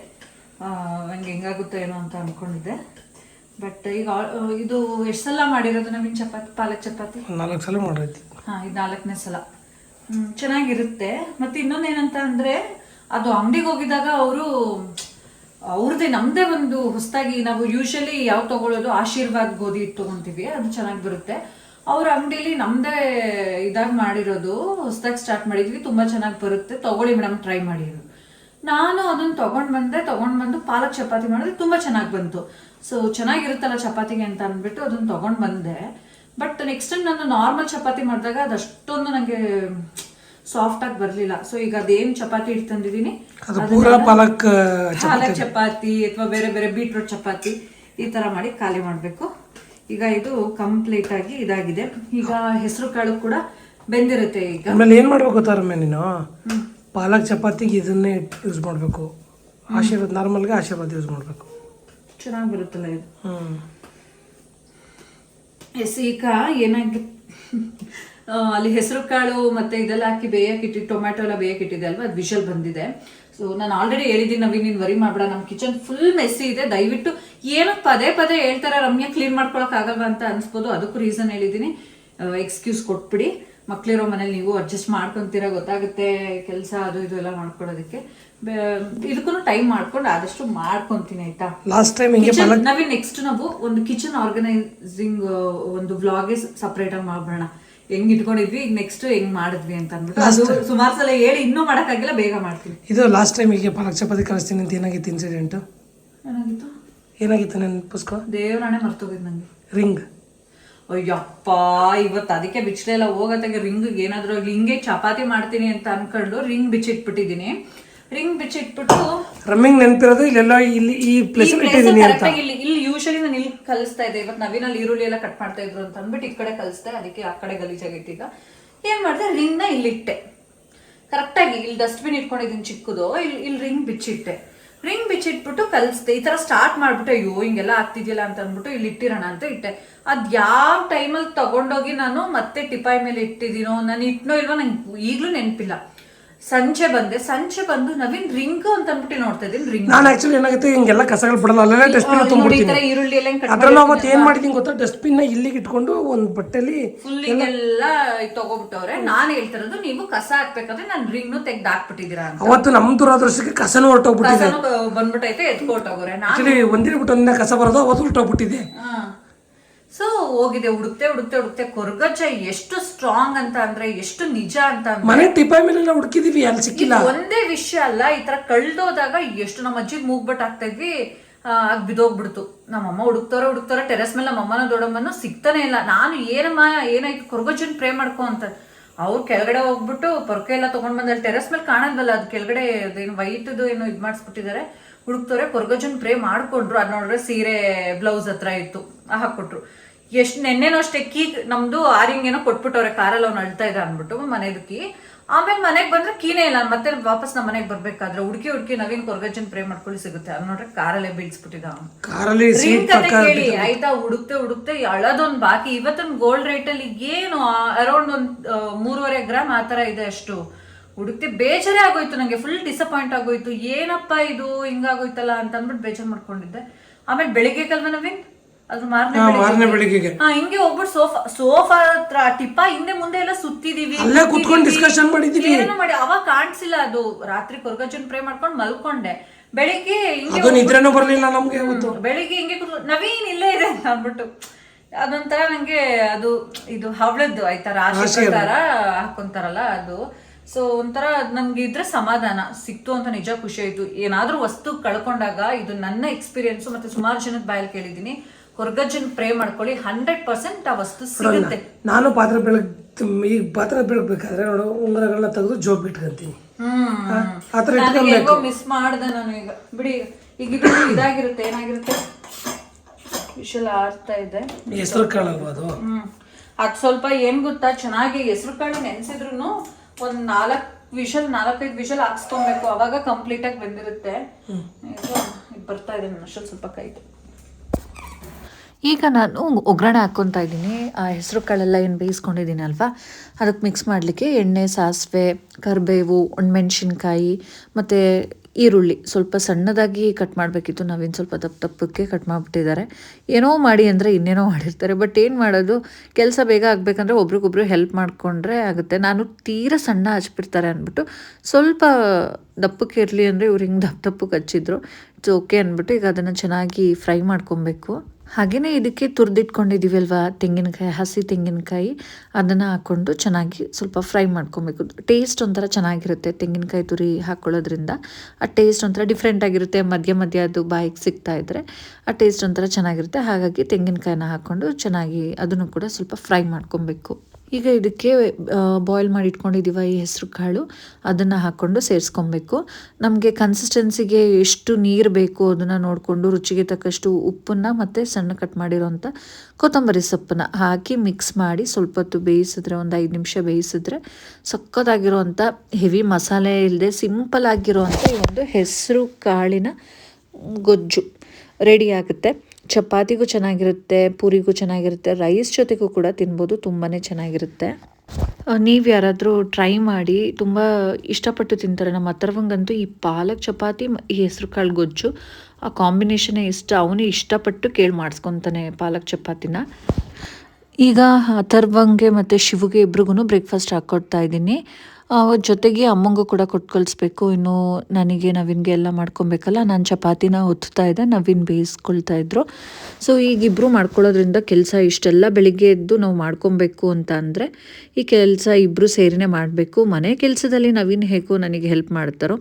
ನಂಗೆ ಹೆಂಗಾಗುತ್ತೋ ಏನೋ ಅಂತ ಅನ್ಕೊಂಡಿದ್ದೆ. ಬಟ್ ಈಗ ಇದು ಎಷ್ಟು ಸಲ ಮಾಡಿರೋದು ನವೀನ್ ಚಪಾತಿ ಪಾಲಕ್ ಚಪಾತಿ? ನಾಲ್ಕು ಸಲ ಮಾಡೈತಿ ಹಾಂ ಇದು ನಾಲ್ಕನೇ ಸಲ. ಹ್ಮ್, ಚೆನ್ನಾಗಿರುತ್ತೆ. ಮತ್ತೆ ಇನ್ನೊಂದೇನಂತ ಅಂದರೆ ಅದು ಅಂಗಡಿಗೆ ಹೋಗಿದಾಗ ಅವರು ಅವ್ರದ್ದೇ ನಮ್ದೇ ಒಂದು ಹೊಸದಾಗಿ ನಾವು ಯೂಶಲಿ ಯಾವ ತಗೊಳ್ಳೋದು ಆಶೀರ್ವಾದ್ ಗೋಧಿ ಹಿಟ್ಟು ತಗೊಂತೀವಿ ಅದು ಚೆನ್ನಾಗಿ ಬರುತ್ತೆ. ಅವ್ರ ಅಂಗಡಿಲಿ ನಮ್ದೇ ಇದಾಗಿ ಮಾಡಿರೋದು ಹೊಸದಾಗಿ ಸ್ಟಾರ್ಟ್ ಮಾಡಿದ್ವಿ ತುಂಬಾ ಚೆನ್ನಾಗಿ ಬರುತ್ತೆ ತಗೊಳ್ಳಿ ಮೇಡಮ್ ಟ್ರೈ ಮಾಡಿರೋದು ನಾನು ಅದನ್ನ ತಗೊಂಡ್ ಬಂದೆ ತಗೊಂಡ್ ಬಂದು ಪಾಲಕ್ ಚಪಾತಿ ಮಾಡಿದ್ರೆ ತುಂಬಾ ಚೆನ್ನಾಗಿ ಬಂತು. ಸೊ ಚೆನ್ನಾಗಿರುತ್ತಲ್ಲ ಚಪಾತಿಗೆ ಅಂತ ಅಂದ್ಬಿಟ್ಟು ಅದನ್ನ ತಗೊಂಡ್ ಬಂದೆ. ಬಟ್ ನೆಕ್ಸ್ಟ್ ಟೈಮ್ ನಾನು ನಾರ್ಮಲ್ ಚಪಾತಿ ಮಾಡಿದಾಗ ಅದಷ್ಟೊಂದು ನನಗೆ ಸಾಫ್ಟ್ ಆಗಿ ಬರಲಿಲ್ಲ. ಸೊ ಈಗ ಅದೇನ್ ಚಪಾತಿ ಇಟ್ಟು ತಂದಿದ್ದೀನಿ? ಅದು ಪೂರಾ ಪಾಲಕ್ ಪಾಲಕ್ ಚಪಾತಿ ಅಥವಾ ಬೇರೆ ಬೇರೆ ಬೀಟ್ರೂಟ್ ಚಪಾತಿ ಈ ತರ ಮಾಡಿ ಖಾಲಿ ಮಾಡಬೇಕು. ಈಗ ಇದು ಕಂಪ್ಲೀಟ್ ಆಗಿ ಇದಾಗಿದೆ. ಈಗ ಹೆಸರು ಕಾಳು ಕೂಡ ಬೆಂದಿರುತ್ತೆ ಈಗ. ಆಮೇಲೆ ಏನು ಮಾಡ್ಬೇಕು ಗೊತ್ತಾ ರಮ್ಯ ನೀನು? ಪಾಲಕ್ ಚಪಾತಿಗೆ ಇದನ್ನೇ ಯೂಸ್ ಮಾಡಬೇಕು. ಆಶೀರ್ವಾದ್ ನಾರ್ಮಲ್ಗೆ ಆಶೀರ್ವಾದ ಯೂಸ್ ಮಾಡಬೇಕು. ಚೆನ್ನಾಗಿರುತ್ತಲ್ಲ ಇದು. ಎಸ್ ಈಗ ಏನಾಗಿ ಅಲ್ಲಿ ಹೆಸರು ಕಾಳು ಮತ್ತೆ ಇದೆಲ್ಲ ಹಾಕಿ ಬೇಯಕ್ಕೆ ಇಟ್ಟಿ ಟೊಮ್ಯಾಟೊ ಎಲ್ಲ ಬೇಯಕ್ಕೆ ಇಟ್ಟಿದೆ ಅಲ್ವಾ? ಅದು ವಿಷಲ್ ಬಂದಿದೆ. ಸೊ ನಾನು ಆಲ್ರೆಡಿ ಹೇಳಿದ್ದೀನಿ ನವೀನ್ ನೀನು ವರಿ ಮಾಡ್ಬೇಡ. ನಮ್ಮ ಕಿಚನ್ ಫುಲ್ ಮೆಸ್ಸಿ ಇದೆ. ದಯವಿಟ್ಟು ಏನೋ ಪದೇ ಪದೇ ಹೇಳ್ತಾರೆ ರಮ್ಯಾ ಕ್ಲೀನ್ ಮಾಡ್ಕೊಳಕ್ ಆಗಲ್ವಾ ಅಂತ ಅನ್ಸ್ಬೋದು. ಅದಕ್ಕೂ ರೀಸನ್ ಹೇಳಿದ್ದೀನಿ. ಎಕ್ಸ್ಕ್ಯೂಸ್ ಕೊಟ್ಬಿಡಿ. ಮಕ್ಳಿರೋ ಮನೇಲಿ ನೀವು ಅಡ್ಜಸ್ಟ್ ಮಾಡ್ಕೊಂತೀರಾ ಗೊತ್ತಾಗುತ್ತೆ. ಕೆಲಸ ಅದು ಇದು ಎಲ್ಲ ಮಾಡ್ಕೊಳ್ಳೋದಕ್ಕೆ. ಇದಕ್ಕೂ ಟೈಮ್ ಮಾಡ್ಕೊಂಡು ಆದಷ್ಟು ಮಾಡ್ಕೊಂತೀನಿ ಆಯ್ತಾ? ಲಾಸ್ಟ್ ಟೈಮ್ ಹಿಂಗೆ Kitchen- ನಾವೇ ನೆಕ್ಸ್ಟ್ ನಾವು ಒಂದು ಕಿಚನ್ ಆರ್ಗನೈಸಿಂಗ್ ಒಂದು ವ್ಲಾಗೆ ಸಪ್ರೇಟ್ ಆಗಿ ಮಾಡ್ಬಿಡೋಣ. ಹೆಂಗ್ ಇಟ್ಕೊಂಡಿದ್ವಿ ಈಗ ನೆಕ್ಸ್ಟ್ ಹೆಂಗ್ ಮಾಡಿದ್ವಿ ಅಂತ ಅಂದ್ಬಿಟ್ಟು ಅದು ಸುಮಾರು ಸಲ ಹೇಳಿ ಇನ್ನೂ ಮಾಡಕ್ಕಾಗಿಲ್ಲ ಬೇಗ ಮಾಡ್ತೀನಿ. ಇದು ಲಾಸ್ಟ್ ಟೈಮ್ ಈಗ ಪಾಲಕ್ ಚಪಾತಿ ಕಳಿಸ್ತೀನಿ ಅಂತ ಏನಾಗಿತ್ತು ಇನ್ಸಿಡೆಂಟು ಏನಾಗಿತ್ತು? ಏನಾಗಿತ್ತು ನೆನಪಿಸ್ಕೊ? ದೇವ್ರಾಣೆ ಮರ್ತೋಗಿದ್ ನಂಗೆ. ರಿಂಗ್. ಅಯ್ಯಪ್ಪ ಇವತ್ತು ಅದಕ್ಕೆ ಬಿಚ್ಚಲೇ ಎಲ್ಲ ಹೋಗತ್ತಾಗೆ ರಿಂಗ್ ಏನಾದರೂ ಆಗ್ಲಿ ಹಿಂಗೆ ಚಪಾತಿ ಮಾಡ್ತೀನಿ ಅಂತ ಅನ್ಕೊಂಡು ರಿಂಗ್ ಬಿಚ್ಚಿಟ್ಬಿಟ್ಟಿದೀನಿ ರಿಂಗ್ ಬಿಚ್ಚಿಟ್ಬಿಟ್ಟು ರಮ್ಮಿಂಗ್ ನೆನಪಿರೋದು ಇಲ್ಲೆಲ್ಲ ಇಲ್ಲಿ ಈ ಪ್ಲೇಸ್ ಇಟ್ಟಿದ್ದೀನಿ ಅಂತ. ಇಲ್ಲಿ ಇಲ್ಲಿ ಯೂಶಲಿ ನಾನು ಇಲ್ಲಿ ಕಲಿಸ್ತಾ ಇದ್ದೆ. ಇವತ್ತು ನವೀನಲ್ಲಿ ಈರುಳ್ಳಿ ಎಲ್ಲ ಕಟ್ ಮಾಡ್ತಾ ಇದ್ರು ಅಂತ ಅಂದ್ಬಿಟ್ಟು ಈ ಕಡೆ ಕಲಿಸ್ದೆ. ಅದಕ್ಕೆ ಆ ಕಡೆ ಗಲೀಜಾಗಿಟ್ಟಿದ್ದ ಏನ್ ಮಾಡಿದೆ? ರಿಂಗ್ನ ಇಲ್ಲಿಟ್ಟೆ ಕರೆಕ್ಟಾಗಿ ಇಲ್ಲಿ ಡಸ್ಟ್ಬಿನ್ ಇಟ್ಕೊಂಡಿದ್ದೀನಿ ಚಿಕ್ಕದು. ಇಲ್ಲಿ ಇಲ್ಲಿ ರಿಂಗ್ ಬಿಚ್ಚಿಟ್ಟೆ ರಿಂಗ್ ಬಿಚ್ಚಿಟ್ಬಿಟ್ಟು ಕಲಿಸ್ದೆ. ಈ ತರ ಸ್ಟಾರ್ಟ್ ಮಾಡ್ಬಿಟ್ಟು. ಅಯ್ಯೋ ಹಿಂಗೆಲ್ಲ ಆಗ್ತಿದ್ಯಲ್ಲ ಅಂತ ಅಂದ್ಬಿಟ್ಟು ಇಲ್ಲಿ ಇಟ್ಟಿರೋಣ ಅಂತ ಇಟ್ಟೆ. ಅದ್ ಯಾವ ಟೈಮಲ್ಲಿ ತಗೊಂಡೋಗಿ ನಾನು ಮತ್ತೆ ಟಿಪಾಯಿ ಮೇಲೆ ಇಟ್ಟಿದ್ದೀನೋ ನಾನು ಇಟ್ನೋ ಇಲ್ವೋ ನಂಗೆ ಈಗಲೂ ನೆನಪಿಲ್ಲ. ಸಂಜೆ ಬಂದೆ. ಸಂಜೆ ಬಂದು ನವೀನ್ ರಿಂಗ್ ಅಂತ ಅಂದ್ಬಿಟ್ಟು ನೋಡ್ತಾ ಇದ್ದೀನಿ ರಿಂಗ್. ನಾನು ಆಕ್ಚುಲಿ ಏನಾಗುತ್ತೆ ಹಿಂಗೆಲ್ಲ ಕಸಗಳು ಬಿಡಲ್ಲ. ಅಲ್ಲೆಲ್ಲ ಡಸ್ಟ್ಬಿನ್ ತುಂಬಿಡ್ತೀನಿ. ಈರುಳ್ಳಿ ಎಲ್ಲ ಕಟ್ ಅದ್ರಲ್ಲಿ ಮತ್ತೆ ಏನ್ ಮಾಡ್ತೀನಿ ಗೊತ್ತಾ? ಡಸ್ಟ್ಬಿನ್ನ ಇಲ್ಲಿಗೆ ಇಟ್ಕೊಂಡು ಒಂದು ಬಟ್ಟೆಲಿ ಫುಲ್ ಹಿಂಗೆಲ್ಲ ತಗೋಬಿಟ್ಟವ್ರೆ. ನಾನ್ ಹೇಳ್ತಿರೋದು ನೀವು ಕಸ ಹಾಕ್ಬೇಕಾದ್ರೆ ನಾನ್ ರಿಂಗ್ ತೆಗ್ದು ಹಾಕ್ಬಿಟ್ಟಿದ್ದೀರಾ ಅವತ್ತು ನಮ್ ದುರಾದೃಷ್ಟಕ್ಕೆ ಕಸನೂ ಹೊರಟೋಗ್ಬಿಟ್ಟಿದೆ. ಬಂದ್ಬಿಟ್ಟೈತೆ ಎತ್ಕೊಟ್ಟೋಗ್ರೆ ಆಕ್ಚುಲಿ ಒಂದಿನ ಬಿಟ್ಟು ಒಂದಿನ ಕಸ ಬರೋದು ಅವತ್ತು ಹೊರಟೋಗ್ಬಿಟ್ಟಿದೆ ಸೊ ಹೋಗಿದೆ ಹುಡುಕ್ತೆ ಹುಡುಕ್ತೆ ಹುಡುಕ್ತೆ ಕೊರಗಜ್ಜ ಎಷ್ಟು ಸ್ಟ್ರಾಂಗ್ ಅಂತ ಅಂದ್ರೆ ಎಷ್ಟು ನಿಜ ಅಂತ ಅಂದ್ರೆ ಮನೆ ಟಿಪಾಯ್ ಮೇಲೆಲ್ಲ ಹುಡುಕಿದೀವಿ ಅಲ್ಲಿ ಸಿಕ್ಕಿಲ್ಲ. ಒಂದೇ ವಿಷಯ ಅಲ್ಲ ಈ ತರ ಕಳ್ದೋದಾಗ ಎಷ್ಟು ನಮ್ಮ ಅಜ್ಜಿ ಮೂಗ್ಬಟ್ ಆಗ್ತಾ ಇದ್ವಿ ಆಗ ಬಿದೋಗ್ಬಿಡ್ತು. ನಮ್ಮಮ್ಮ ಹುಡುಕ್ತಾರ ಹುಡುಕ್ತಾರ ಟೆರೆಸ್ ಮೇಲೆ ನಮ್ಮಮ್ಮನ ದೊಡ್ಡಮ್ಮನ ಸಿಗ್ತಾನೆ ಇಲ್ಲ. ನಾನು ಏನಮ್ಮ ಏನಾಯ್ತು ಕೊರಗಜ್ಜನ್ ಪ್ರೇ ಮಾಡ್ಕೊ ಅಂತ. ಅವ್ರು ಕೆಳಗಡೆ ಹೋಗ್ಬಿಟ್ಟು ಪೊರಕೆ ಎಲ್ಲ ತಗೊಂಡ್ ಬಂದಲ್ಲಿ ಟೆರೆಸ್ ಮೇಲೆ ಕಾಣಲ್ವಲ್ಲ ಅದು ಕೆಳಗಡೆ ಅದೇನು ವೈಟ್ದು ಏನೋ ಇದ್ ಮಾಡಿಸ್ಬಿಟ್ಟಿದ್ದಾರೆ ಹುಡುಕ್ತಾರೆ ಕೊರಗಜ್ಜನ್ ಪ್ರೇ ಮಾಡ್ಕೊಂಡ್ರು ಅದ್ ನೋಡ್ರೆ ಸೀರೆ ಬ್ಲೌಸ್ ಹತ್ರ ಇತ್ತು ಹಾಕೊಟ್ರು ಎಷ್ಟು ನೆನ್ನೆನೋ ಅಷ್ಟೇ ಕೀ ನಮ್ದು ಆರಿಂಗ್ ಏನೋ ಕೊಟ್ಬಿಟ್ಟವ್ರೆ ಕಾರಲ್ಲಿ ಅವ್ನು ಅಳ್ತಾ ಇದ್ದ ಅಂದ್ಬಿಟ್ಟು ಕೀ. ಆಮೇಲೆ ಮನೆಗೆ ಬಂದ್ರೆ ಕೀನೇ ಇಲ್ಲ ಮತ್ತೆ ವಾಪಸ್ ನಮ್ಮ ಮನೆಗೆ ಬರ್ಬೇಕಾದ್ರೆ ಹುಡುಕಿ ಹುಡುಕಿ ನವೀನ್ ಕೊರ್ಗಜ್ಜನ್ ಪ್ರೇ ಮಾಡ್ಕೊಳ್ಳಿ ಸಿಗುತ್ತೆ. ಅದ್ ನೋಡ್ರೆ ಕಾರಲ್ಲೇ ಬೀಳ್ಸ್ಬಿಟ್ಟಿದ ಅವ್ನು. ಸೀಟ್ ಕತೆ ಪಕ್ಕ ಕೇಳಿ ಆಯ್ತಾ ಹುಡುಕ್ತೆ ಹುಡುಕ್ತೆ ಅಳದೊಂದು ಬಾಕಿ. ಇವತ್ತೊಂದು ಗೋಲ್ಡ್ ರೇಟ್ ಅಲ್ಲಿ ಏನು ಅರೌಂಡ್ ಒಂದ್ ಆ, ಮೂರುವರೆ ಗ್ರಾಮ್ ಆತರ ಇದೆ ಅಷ್ಟು. ಹುಡುಕ್ತಿ ಬೇಜಾರೇ ಆಗೋಯ್ತು ನಂಗೆ ಫುಲ್ ಡಿಸಪಾಯಿಂಟ್ ಆಗೋಯ್ತು. ಏನಪ್ಪಾ ಇದು ಹಿಂಗಾಗೋಯ್ತಲ್ಲ ಅಂತ ಅಂದ್ಬಿಟ್ಟು ಬೇಜಾರ್ ಮಾಡ್ಕೊಂಡಿದ್ದೆ. ಆಮೇಲೆ ಬೆಳಿಗ್ಗೆ ಕಲ್ವ ನವೀನ್? ಅದ್ರ ಮಾರನೇ ಬೆಳಿಗ್ಗೆಗೆ. ಹಾ ಹಿಂಗೆ ಹೋಗ್ಬಿಟ್ಟು ಸೋಫಾ ಸೋಫಾ ಹತ್ರ ಟಿಪ್ಪ ಹಿಂದೆ ಮುಂದೆ ಎಲ್ಲ ಸುತ್ತಿದೀವಿ ಅಲ್ಲೇ ಕೂತ್ಕೊಂಡು ಡಿಸ್ಕಷನ್ ಮಾಡಿದೀವಿ. ಏನೋ ಮಾಡಿ ಅವಾಗ ಕಾಣಿಸಿಲ್ಲ ಅದು. ರಾತ್ರಿ ಕೊರ್ಗಜ್ಜನ್ ಪ್ರೇ ಮಾಡ್ಕೊಂಡು ಮಲ್ಕೊಂಡೆ. ಬೆಳಿಗ್ಗೆ ಹಿಂಗೆ ಅದು ನಿದ್ರೆನೂ ಬರ್ಲಿಲ್ಲ ನಮ್ಗೆ ಬೆಳಿಗ್ಗೆ ಹಿಂಗೆ ಕುತ್ಕೊಂಡು ನವೀನ್ ಇಲ್ಲೇ ಇದೆ ಅಂದ್ಬಿಟ್ಟು. ಅದೊಂಥರ ನಂಗೆ ಅದು ಇದು ಹವಳದ್ದು ಆಯ್ತಾ ರಾಶಿ ಪ್ರಕಾರ ಹಾಕೊಂತಾರಲ್ಲ ಅದು. ಸೊ ಒಂಥರ ಅದ್ ನಂಗೆ ಇದ್ರೆ ಸಮಾಧಾನ. ಸಿಕ್ತು ಅಂತ ನಿಜ ಖುಷಿ ಆಯ್ತು. ಏನಾದ್ರೂ ವಸ್ತು ಕಳ್ಕೊಂಡಾಗ ಇದು ನನ್ನ ಎಕ್ಸ್ಪೀರಿಯನ್ಸ್ ಮತ್ತೆ ಸುಮಾರು ಜನದ ಬಾಯಲ್ಲಿ ಕೇಳಿದ್ದೀನಿ. ಹೊರ್ಗಜ್ಜನ್ ಪ್ರೇ ಮಾಡ್ಕೊಳ್ಳಿ. ಹಂಡ್ರೆಡ್ ಪರ್ಸೆಂಟ್ ಆ ವಸ್ತು ಸಿಗುತ್ತೆ. ನಾನು ಪಾತ್ರೆ ಬೆಳಗ್ ಈಗ ಪಾತ್ರೆ ಬೆಳಗ್ಬೇಕಾದ್ರೆ ನೋಡು ಉಂಗುರಗಳನ್ನ ತೆಗೆದು ಜೋಬ್ ಇಟ್ಕೊಂತೀನಿ. ಹ್ಮ್. ಆ ಥರ ನನಗೆ ಹೆಂಗೋ ಮಿಸ್ ಮಾಡ್ದೆ ನಾನು ಈಗ. ಬಿಡಿ ಈಗ ಇದು ಇದಾಗಿರುತ್ತೆ ಏನಾಗಿರುತ್ತೆ? ವಿಶಲ್ ಆರ್ತಾ ಇದೆ. ಹೆಸರು ಕಾಳಲ್ವಾ ಅದು? ಹ್ಮ್. ಅದ್ ಸ್ವಲ್ಪ ಏನ್ ಗೊತ್ತಾ? ಚೆನ್ನಾಗಿ ಹೆಸರು ಕಾಳು ನೆನ್ಸಿದ್ರು ಒಂದ್ ನಾಲ್ಕ್ ವಿಶಲ್ ನಾಲ್ಕೈದು ವಿಶಲ್ ಹಾಕ್ಸ್ಕೊಬೇಕು. ಅವಾಗ ಕಂಪ್ಲೀಟ್ ಆಗಿ ಬೆಂದಿರುತ್ತೆ. ಬರ್ತಾ ಇದೆ ನನ್ನ ಸ್ವಲ್ಪ ಕೈಗೆ. ಈಗ ನಾನು ಒಗ್ಗರಣೆ ಹಾಕ್ಕೊತಾ ಇದ್ದೀನಿ. ಆ ಹೆಸರು ಕಾಳೆಲ್ಲ ಏನು ಬೇಯಿಸ್ಕೊಂಡಿದ್ದೀನಿ ಅಲ್ವಾ ಅದಕ್ಕೆ ಮಿಕ್ಸ್ ಮಾಡಲಿಕ್ಕೆ ಎಣ್ಣೆ, ಸಾಸಿವೆ, ಕರಿಬೇವು, ಒಣಮೆಣ್ಸಿನ್ಕಾಯಿ, ಮತ್ತು ಈರುಳ್ಳಿ. ಸ್ವಲ್ಪ ಸಣ್ಣದಾಗಿ ಕಟ್ ಮಾಡಬೇಕಿತ್ತು. ನಾವೇನು ಸ್ವಲ್ಪ ದಪ್ಪ ದಪ್ಪಕ್ಕೆ ಕಟ್ ಮಾಡಿಬಿಟ್ಟಿದ್ದಾರೆ. ಏನೋ ಮಾಡಿ ಅಂದರೆ ಇನ್ನೇನೋ ಮಾಡಿರ್ತಾರೆ. ಬಟ್ ಏನು ಮಾಡೋದು? ಕೆಲಸ ಬೇಗ ಆಗಬೇಕಂದ್ರೆ ಒಬ್ರಿಗೊಬ್ರು ಹೆಲ್ಪ್ ಮಾಡಿಕೊಂಡ್ರೆ ಆಗುತ್ತೆ. ನಾನು ತೀರಾ ಸಣ್ಣ ಹಚ್ಬಿಡ್ತಾರೆ ಅಂದ್ಬಿಟ್ಟು ಸ್ವಲ್ಪ ದಪ್ಪಕ್ಕೆ ಇರಲಿ ಅಂದರೆ ಇವ್ರು ಹಿಂಗೆ ದಪ್ಪ ದಪ್ಪಕ್ಕೆ ಹಚ್ಚಿದ್ರು. ಇಟ್ಸ್ ಓಕೆ ಅಂದ್ಬಿಟ್ಟು ಈಗ ಅದನ್ನು ಚೆನ್ನಾಗಿ ಫ್ರೈ ಮಾಡ್ಕೊಬೇಕು. ಹಾಗೆಯೇ ಇದಕ್ಕೆ ತುರಿದಿಟ್ಕೊಂಡಿದ್ದೀವಿ ಅಲ್ವಾ ತೆಂಗಿನಕಾಯಿ, ಹಸಿ ತೆಂಗಿನಕಾಯಿ, ಅದನ್ನು ಹಾಕ್ಕೊಂಡು ಚೆನ್ನಾಗಿ ಸ್ವಲ್ಪ ಫ್ರೈ ಮಾಡ್ಕೊಬೇಕು. ಟೇಸ್ಟ್ ಒಂಥರ ಚೆನ್ನಾಗಿರುತ್ತೆ ತೆಂಗಿನಕಾಯಿ ತುರಿ ಹಾಕ್ಕೊಳ್ಳೋದ್ರಿಂದ ಆ ಟೇಸ್ಟ್ ಒಂಥರ ಡಿಫ್ರೆಂಟ್ ಆಗಿರುತ್ತೆ. ಮಧ್ಯ ಮಧ್ಯ ಅದು ಬಾಯಿಗೆ ಸಿಗ್ತಾ ಇದ್ದರೆ ಆ ಟೇಸ್ಟ್ ಒಂಥರ ಚೆನ್ನಾಗಿರುತ್ತೆ. ಹಾಗಾಗಿ ತೆಂಗಿನಕಾಯಿನ ಹಾಕ್ಕೊಂಡು ಚೆನ್ನಾಗಿ ಅದನ್ನು ಕೂಡ ಸ್ವಲ್ಪ ಫ್ರೈ ಮಾಡ್ಕೊಬೇಕು. ಈಗ ಇದಕ್ಕೆ ಬಾಯ್ಲ್ ಮಾಡಿ ಇಟ್ಕೊಂಡಿದ್ದೀವ ಈ ಹೆಸರು ಕಾಳು, ಅದನ್ನು ಹಾಕ್ಕೊಂಡು ಸೇರಿಸ್ಕೊಬೇಕು. ನಮಗೆ ಕನ್ಸಿಸ್ಟೆನ್ಸಿಗೆ ಎಷ್ಟು ನೀರು ಬೇಕು ಅದನ್ನು ನೋಡಿಕೊಂಡು ರುಚಿಗೆ ತಕ್ಕಷ್ಟು ಉಪ್ಪನ್ನು ಮತ್ತು ಸಣ್ಣ ಕಟ್ ಮಾಡಿರೋಂಥ ಕೊತ್ತಂಬರಿ ಸೊಪ್ಪನ್ನು ಹಾಕಿ ಮಿಕ್ಸ್ ಮಾಡಿ ಸ್ವಲ್ಪ ಹೊತ್ತು ಬೇಯಿಸಿದ್ರೆ ಒಂದು ಐದು ನಿಮಿಷ ಬೇಯಿಸಿದ್ರೆ ಸಖತ್ತಾಗಿರೋವಂಥ ಹೆವಿ ಮಸಾಲೆ ಇಲ್ಲದೆ ಸಿಂಪಲ್ ಆಗಿರೋವಂಥ ಈ ಒಂದು ಹೆಸರು ಕಾಳಿನ ಗೊಜ್ಜು ರೆಡಿ ಆಗುತ್ತೆ. ಚಪಾತಿಗೂ ಚೆನ್ನಾಗಿರುತ್ತೆ, ಪೂರಿಗೂ ಚೆನ್ನಾಗಿರುತ್ತೆ, ರೈಸ್ ಜೊತೆಗೂ ಕೂಡ ತಿನ್ಬೋದು ತುಂಬಾ ಚೆನ್ನಾಗಿರುತ್ತೆ. ನೀವು ಯಾರಾದರೂ ಟ್ರೈ ಮಾಡಿ ತುಂಬ ಇಷ್ಟಪಟ್ಟು ತಿಂತಾರೆ. ನಮ್ಮ ಹತ್ರವಂಗಂತೂ ಈ ಪಾಲಕ್ ಚಪಾತಿ, ಈ ಹೆಸರು ಕಾಳು ಗೊಜ್ಜು, ಆ ಕಾಂಬಿನೇಷನೇ ಇಷ್ಟ, ಅವನು ಇಷ್ಟಪಟ್ಟು ಕೇಳಿ ಮಾಡಿಸ್ಕೊತಾನೆ ಪಾಲಕ್ ಚಪಾತಿನ. ಈಗ ಅಥರ್ವಂಗೆ ಮತ್ತು ಶಿವಗೆ ಇಬ್ರಿಗೂ ಬ್ರೇಕ್ಫಾಸ್ಟ್ ಹಾಕ್ಕೊಡ್ತಾ ಇದ್ದೀನಿ. ಜೊತೆಗೆ ಅಮ್ಮಂಗೂ ಕೂಡ ಕೊಟ್ಟು ಕಳಿಸ್ಬೇಕು ಇನ್ನು ನನಗೆ ನವೀನ್ಗೆ ಎಲ್ಲ ಮಾಡ್ಕೊಬೇಕಲ್ಲ, ನಾನು ಚಪಾತಿನ ಒತ್ತಾ ಇದ್ದೆ, ನವೀನ್ ಬೇಯಿಸ್ಕೊಳ್ತಾ ಇದ್ರು. ಸೊ ಈಗ ಇಬ್ಬರು ಮಾಡ್ಕೊಳ್ಳೋದ್ರಿಂದ ಕೆಲಸ ಇಷ್ಟೆಲ್ಲ ಬೆಳಿಗ್ಗೆ ಎದ್ದು ನಾವು ಮಾಡ್ಕೊಬೇಕು ಅಂತ ಅಂದರೆ, ಈ ಕೆಲಸ ಇಬ್ಬರು ಸೇರಿನೇ ಮಾಡಬೇಕು. ಮನೆ ಕೆಲಸದಲ್ಲಿ ನವೀನ್ ಹೇಗೋ ನನಗೆ ಹೆಲ್ಪ್ ಮಾಡ್ತಾರೋ,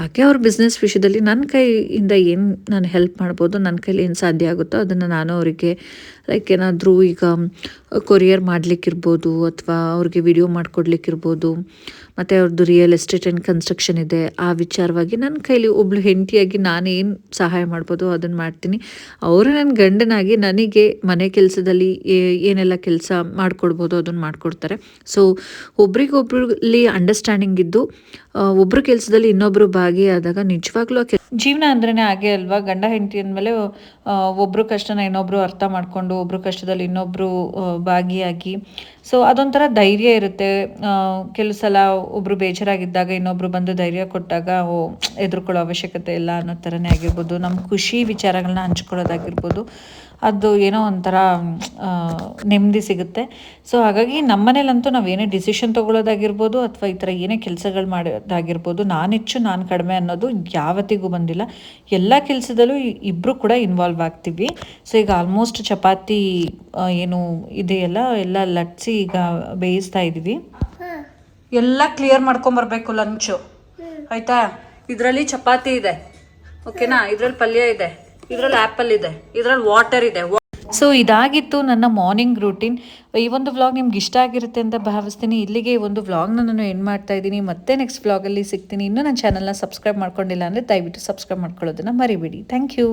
ಹಾಗೆ ಅವ್ರ ಬಿಸ್ನೆಸ್ ವಿಷಯದಲ್ಲಿ ನನ್ನ ಕೈಯಿಂದ ಏನು ನಾನು ಹೆಲ್ಪ್ ಮಾಡ್ಬೋದು ನನ್ನ ಕೈಲಿ ಏನು ಸಾಧ್ಯ ಆಗುತ್ತೋ ಅದನ್ನು ನಾನು ಅವರಿಗೆ ಲೈಕ್ ಏನಾದರೂ ಈಗ ಕೊರಿಯರ್ ಮಾಡಲಿಕ್ಕಿರ್ಬೋದು ಅಥವಾ ಅವ್ರಿಗೆ ವಿಡಿಯೋ ಮಾಡಿಕೊಡ್ಲಿಕ್ಕಿರ್ಬೋದು. ಮತ್ತು ಅವ್ರದ್ದು ರಿಯಲ್ ಎಸ್ಟೇಟ್ ಆ್ಯಂಡ್ ಕನ್ಸ್ಟ್ರಕ್ಷನ್ ಇದೆ. ಆ ವಿಚಾರವಾಗಿ ನನ್ನ ಕೈಲಿ ಒಬ್ಳು ಹೆಂಡತಿಯಾಗಿ ನಾನೇನು ಸಹಾಯ ಮಾಡ್ಬೋದು ಅದನ್ನು ಮಾಡ್ತೀನಿ. ಅವರು ನನ್ನ ಗಂಡನಾಗಿ ನನಗೆ ಮನೆ ಕೆಲಸದಲ್ಲಿ ಏನೆಲ್ಲ ಕೆಲಸ ಮಾಡಿಕೊಡ್ಬೋದು ಅದನ್ನು ಮಾಡಿಕೊಡ್ತಾರೆ. ಸೊ ಒಬ್ರಿಗೊಬ್ರಲ್ಲಿ ಅಂಡರ್ಸ್ಟ್ಯಾಂಡಿಂಗ್ ಇದ್ದು ಒಬ್ರು ಕೆಲಸದಲ್ಲಿ ಇನ್ನೊಬ್ರು ಭಾಗಿಯಾದಾಗ ನಿಜವಾಗ್ಲೂ ಜೀವನ ಅಂದ್ರೆ ಹಾಗೆ ಅಲ್ವಾ? ಗಂಡ ಹೆಂಡತಿ ಅಂದಮೇಲೆ ಒಬ್ರು ಕಷ್ಟನ ಇನ್ನೊಬ್ರು ಅರ್ಥ ಮಾಡ್ಕೊಂಡು ಒಬ್ರು ಕಷ್ಟದಲ್ಲಿ ಇನ್ನೊಬ್ರು ಆ, ಭಾಗಿಯಾಗಿ. ಸೊ ಅದೊಂಥರ ಧೈರ್ಯ ಇರುತ್ತೆ. ಕೆಲವು ಸಲ ಒಬ್ರು ಬೇಜಾರಾಗಿದ್ದಾಗ ಇನ್ನೊಬ್ರು ಬಂದು ಧೈರ್ಯ ಕೊಟ್ಟಾಗ ಓ ಎದುರ್ಕೊಳ್ಳೋ ಅವಶ್ಯಕತೆ ಇಲ್ಲ ಅನ್ನೋ ಥರನೇ ಆಗಿರ್ಬೋದು. ನಮ್ಮ ಖುಷಿ ವಿಚಾರಗಳನ್ನ ಹಂಚ್ಕೊಳ್ಳೋದಾಗಿರ್ಬೋದು. ಅದು ಏನೋ ಒಂಥರ ನೆಮ್ಮದಿ ಸಿಗುತ್ತೆ. ಸೊ ಹಾಗಾಗಿ ನಮ್ಮನೇಲಂತೂ ನಾವು ಏನೇ ಡಿಸಿಷನ್ ತೊಗೊಳ್ಳೋದಾಗಿರ್ಬೋದು ಅಥವಾ ಈ ಥರ ಏನೇ ಕೆಲಸಗಳು ಮಾಡೋದಾಗಿರ್ಬೋದು ನಾನು ಹೆಚ್ಚು, ನಾನು ಕಡಿಮೆ ಅನ್ನೋದು ಯಾವತ್ತಿಗೂ ಬಂದಿಲ್ಲ. ಎಲ್ಲ ಕೆಲಸದಲ್ಲೂ ಇಬ್ಬರು ಕೂಡ ಇನ್ವಾಲ್ವ್ ಆಗ್ತೀವಿ. ಸೊ ಈಗ ಆಲ್ಮೋಸ್ಟ್ ಚಪಾತಿ ಏನು ಇದೆಯಲ್ಲ ಎಲ್ಲ ಲಟ್ಸಿ ಈಗ ಬೇಯಿಸ್ತಾ ಇದ್ದೀವಿ. ಎಲ್ಲ ಕ್ಲಿಯರ್ ಮಾಡ್ಕೊಂಬರ್ಬೇಕು ಲಂಚು ಆಯ್ತಾ? ಇದರಲ್ಲಿ ಚಪಾತಿ ಇದೆ. ಓಕೆನಾ ಇದರಲ್ಲಿ ಪಲ್ಯ ಇದೆ. ಇದರಲ್ಲಿ ಆ್ಯಪಲ್ ಇದೆ. ಇದರಲ್ಲಿ ವಾಟರ್ ಇದೆ. ಸೊ ಇದಾಗಿತ್ತು ನನ್ನ ಮಾರ್ನಿಂಗ್ ರೂಟೀನ್ ಈ ಒಂದು ವ್ಲಾಗ್ ನಿಮ್ಗೆ ಇಷ್ಟ ಆಗಿರುತ್ತೆ ಅಂತ ಭಾವಿಸ್ತೀನಿ. ಇಲ್ಲಿಗೆ ಈ ಒಂದು ವ್ಲಾಗ್ನ ನಾನು ಎಂಡ್ ಮಾಡ್ತಾ ಇದ್ದೀನಿ. ಮತ್ತೆ ನೆಕ್ಸ್ಟ್ ವ್ಲಾಗಲ್ಲಿ ಸಿಗ್ತೀನಿ. ಇನ್ನೂ ನನ್ನ ಚಾನಲ್ನ ಸಬ್ಸ್ಕ್ರೈಬ್ ಮಾಡ್ಕೊಂಡಿಲ್ಲ ಅಂದರೆ ದಯವಿಟ್ಟು ಸಬ್ಸ್ಕ್ರೈಬ್ ಮಾಡ್ಕೊಳ್ಳೋದನ್ನ ಮರಿಬೇಡಿ. Thank you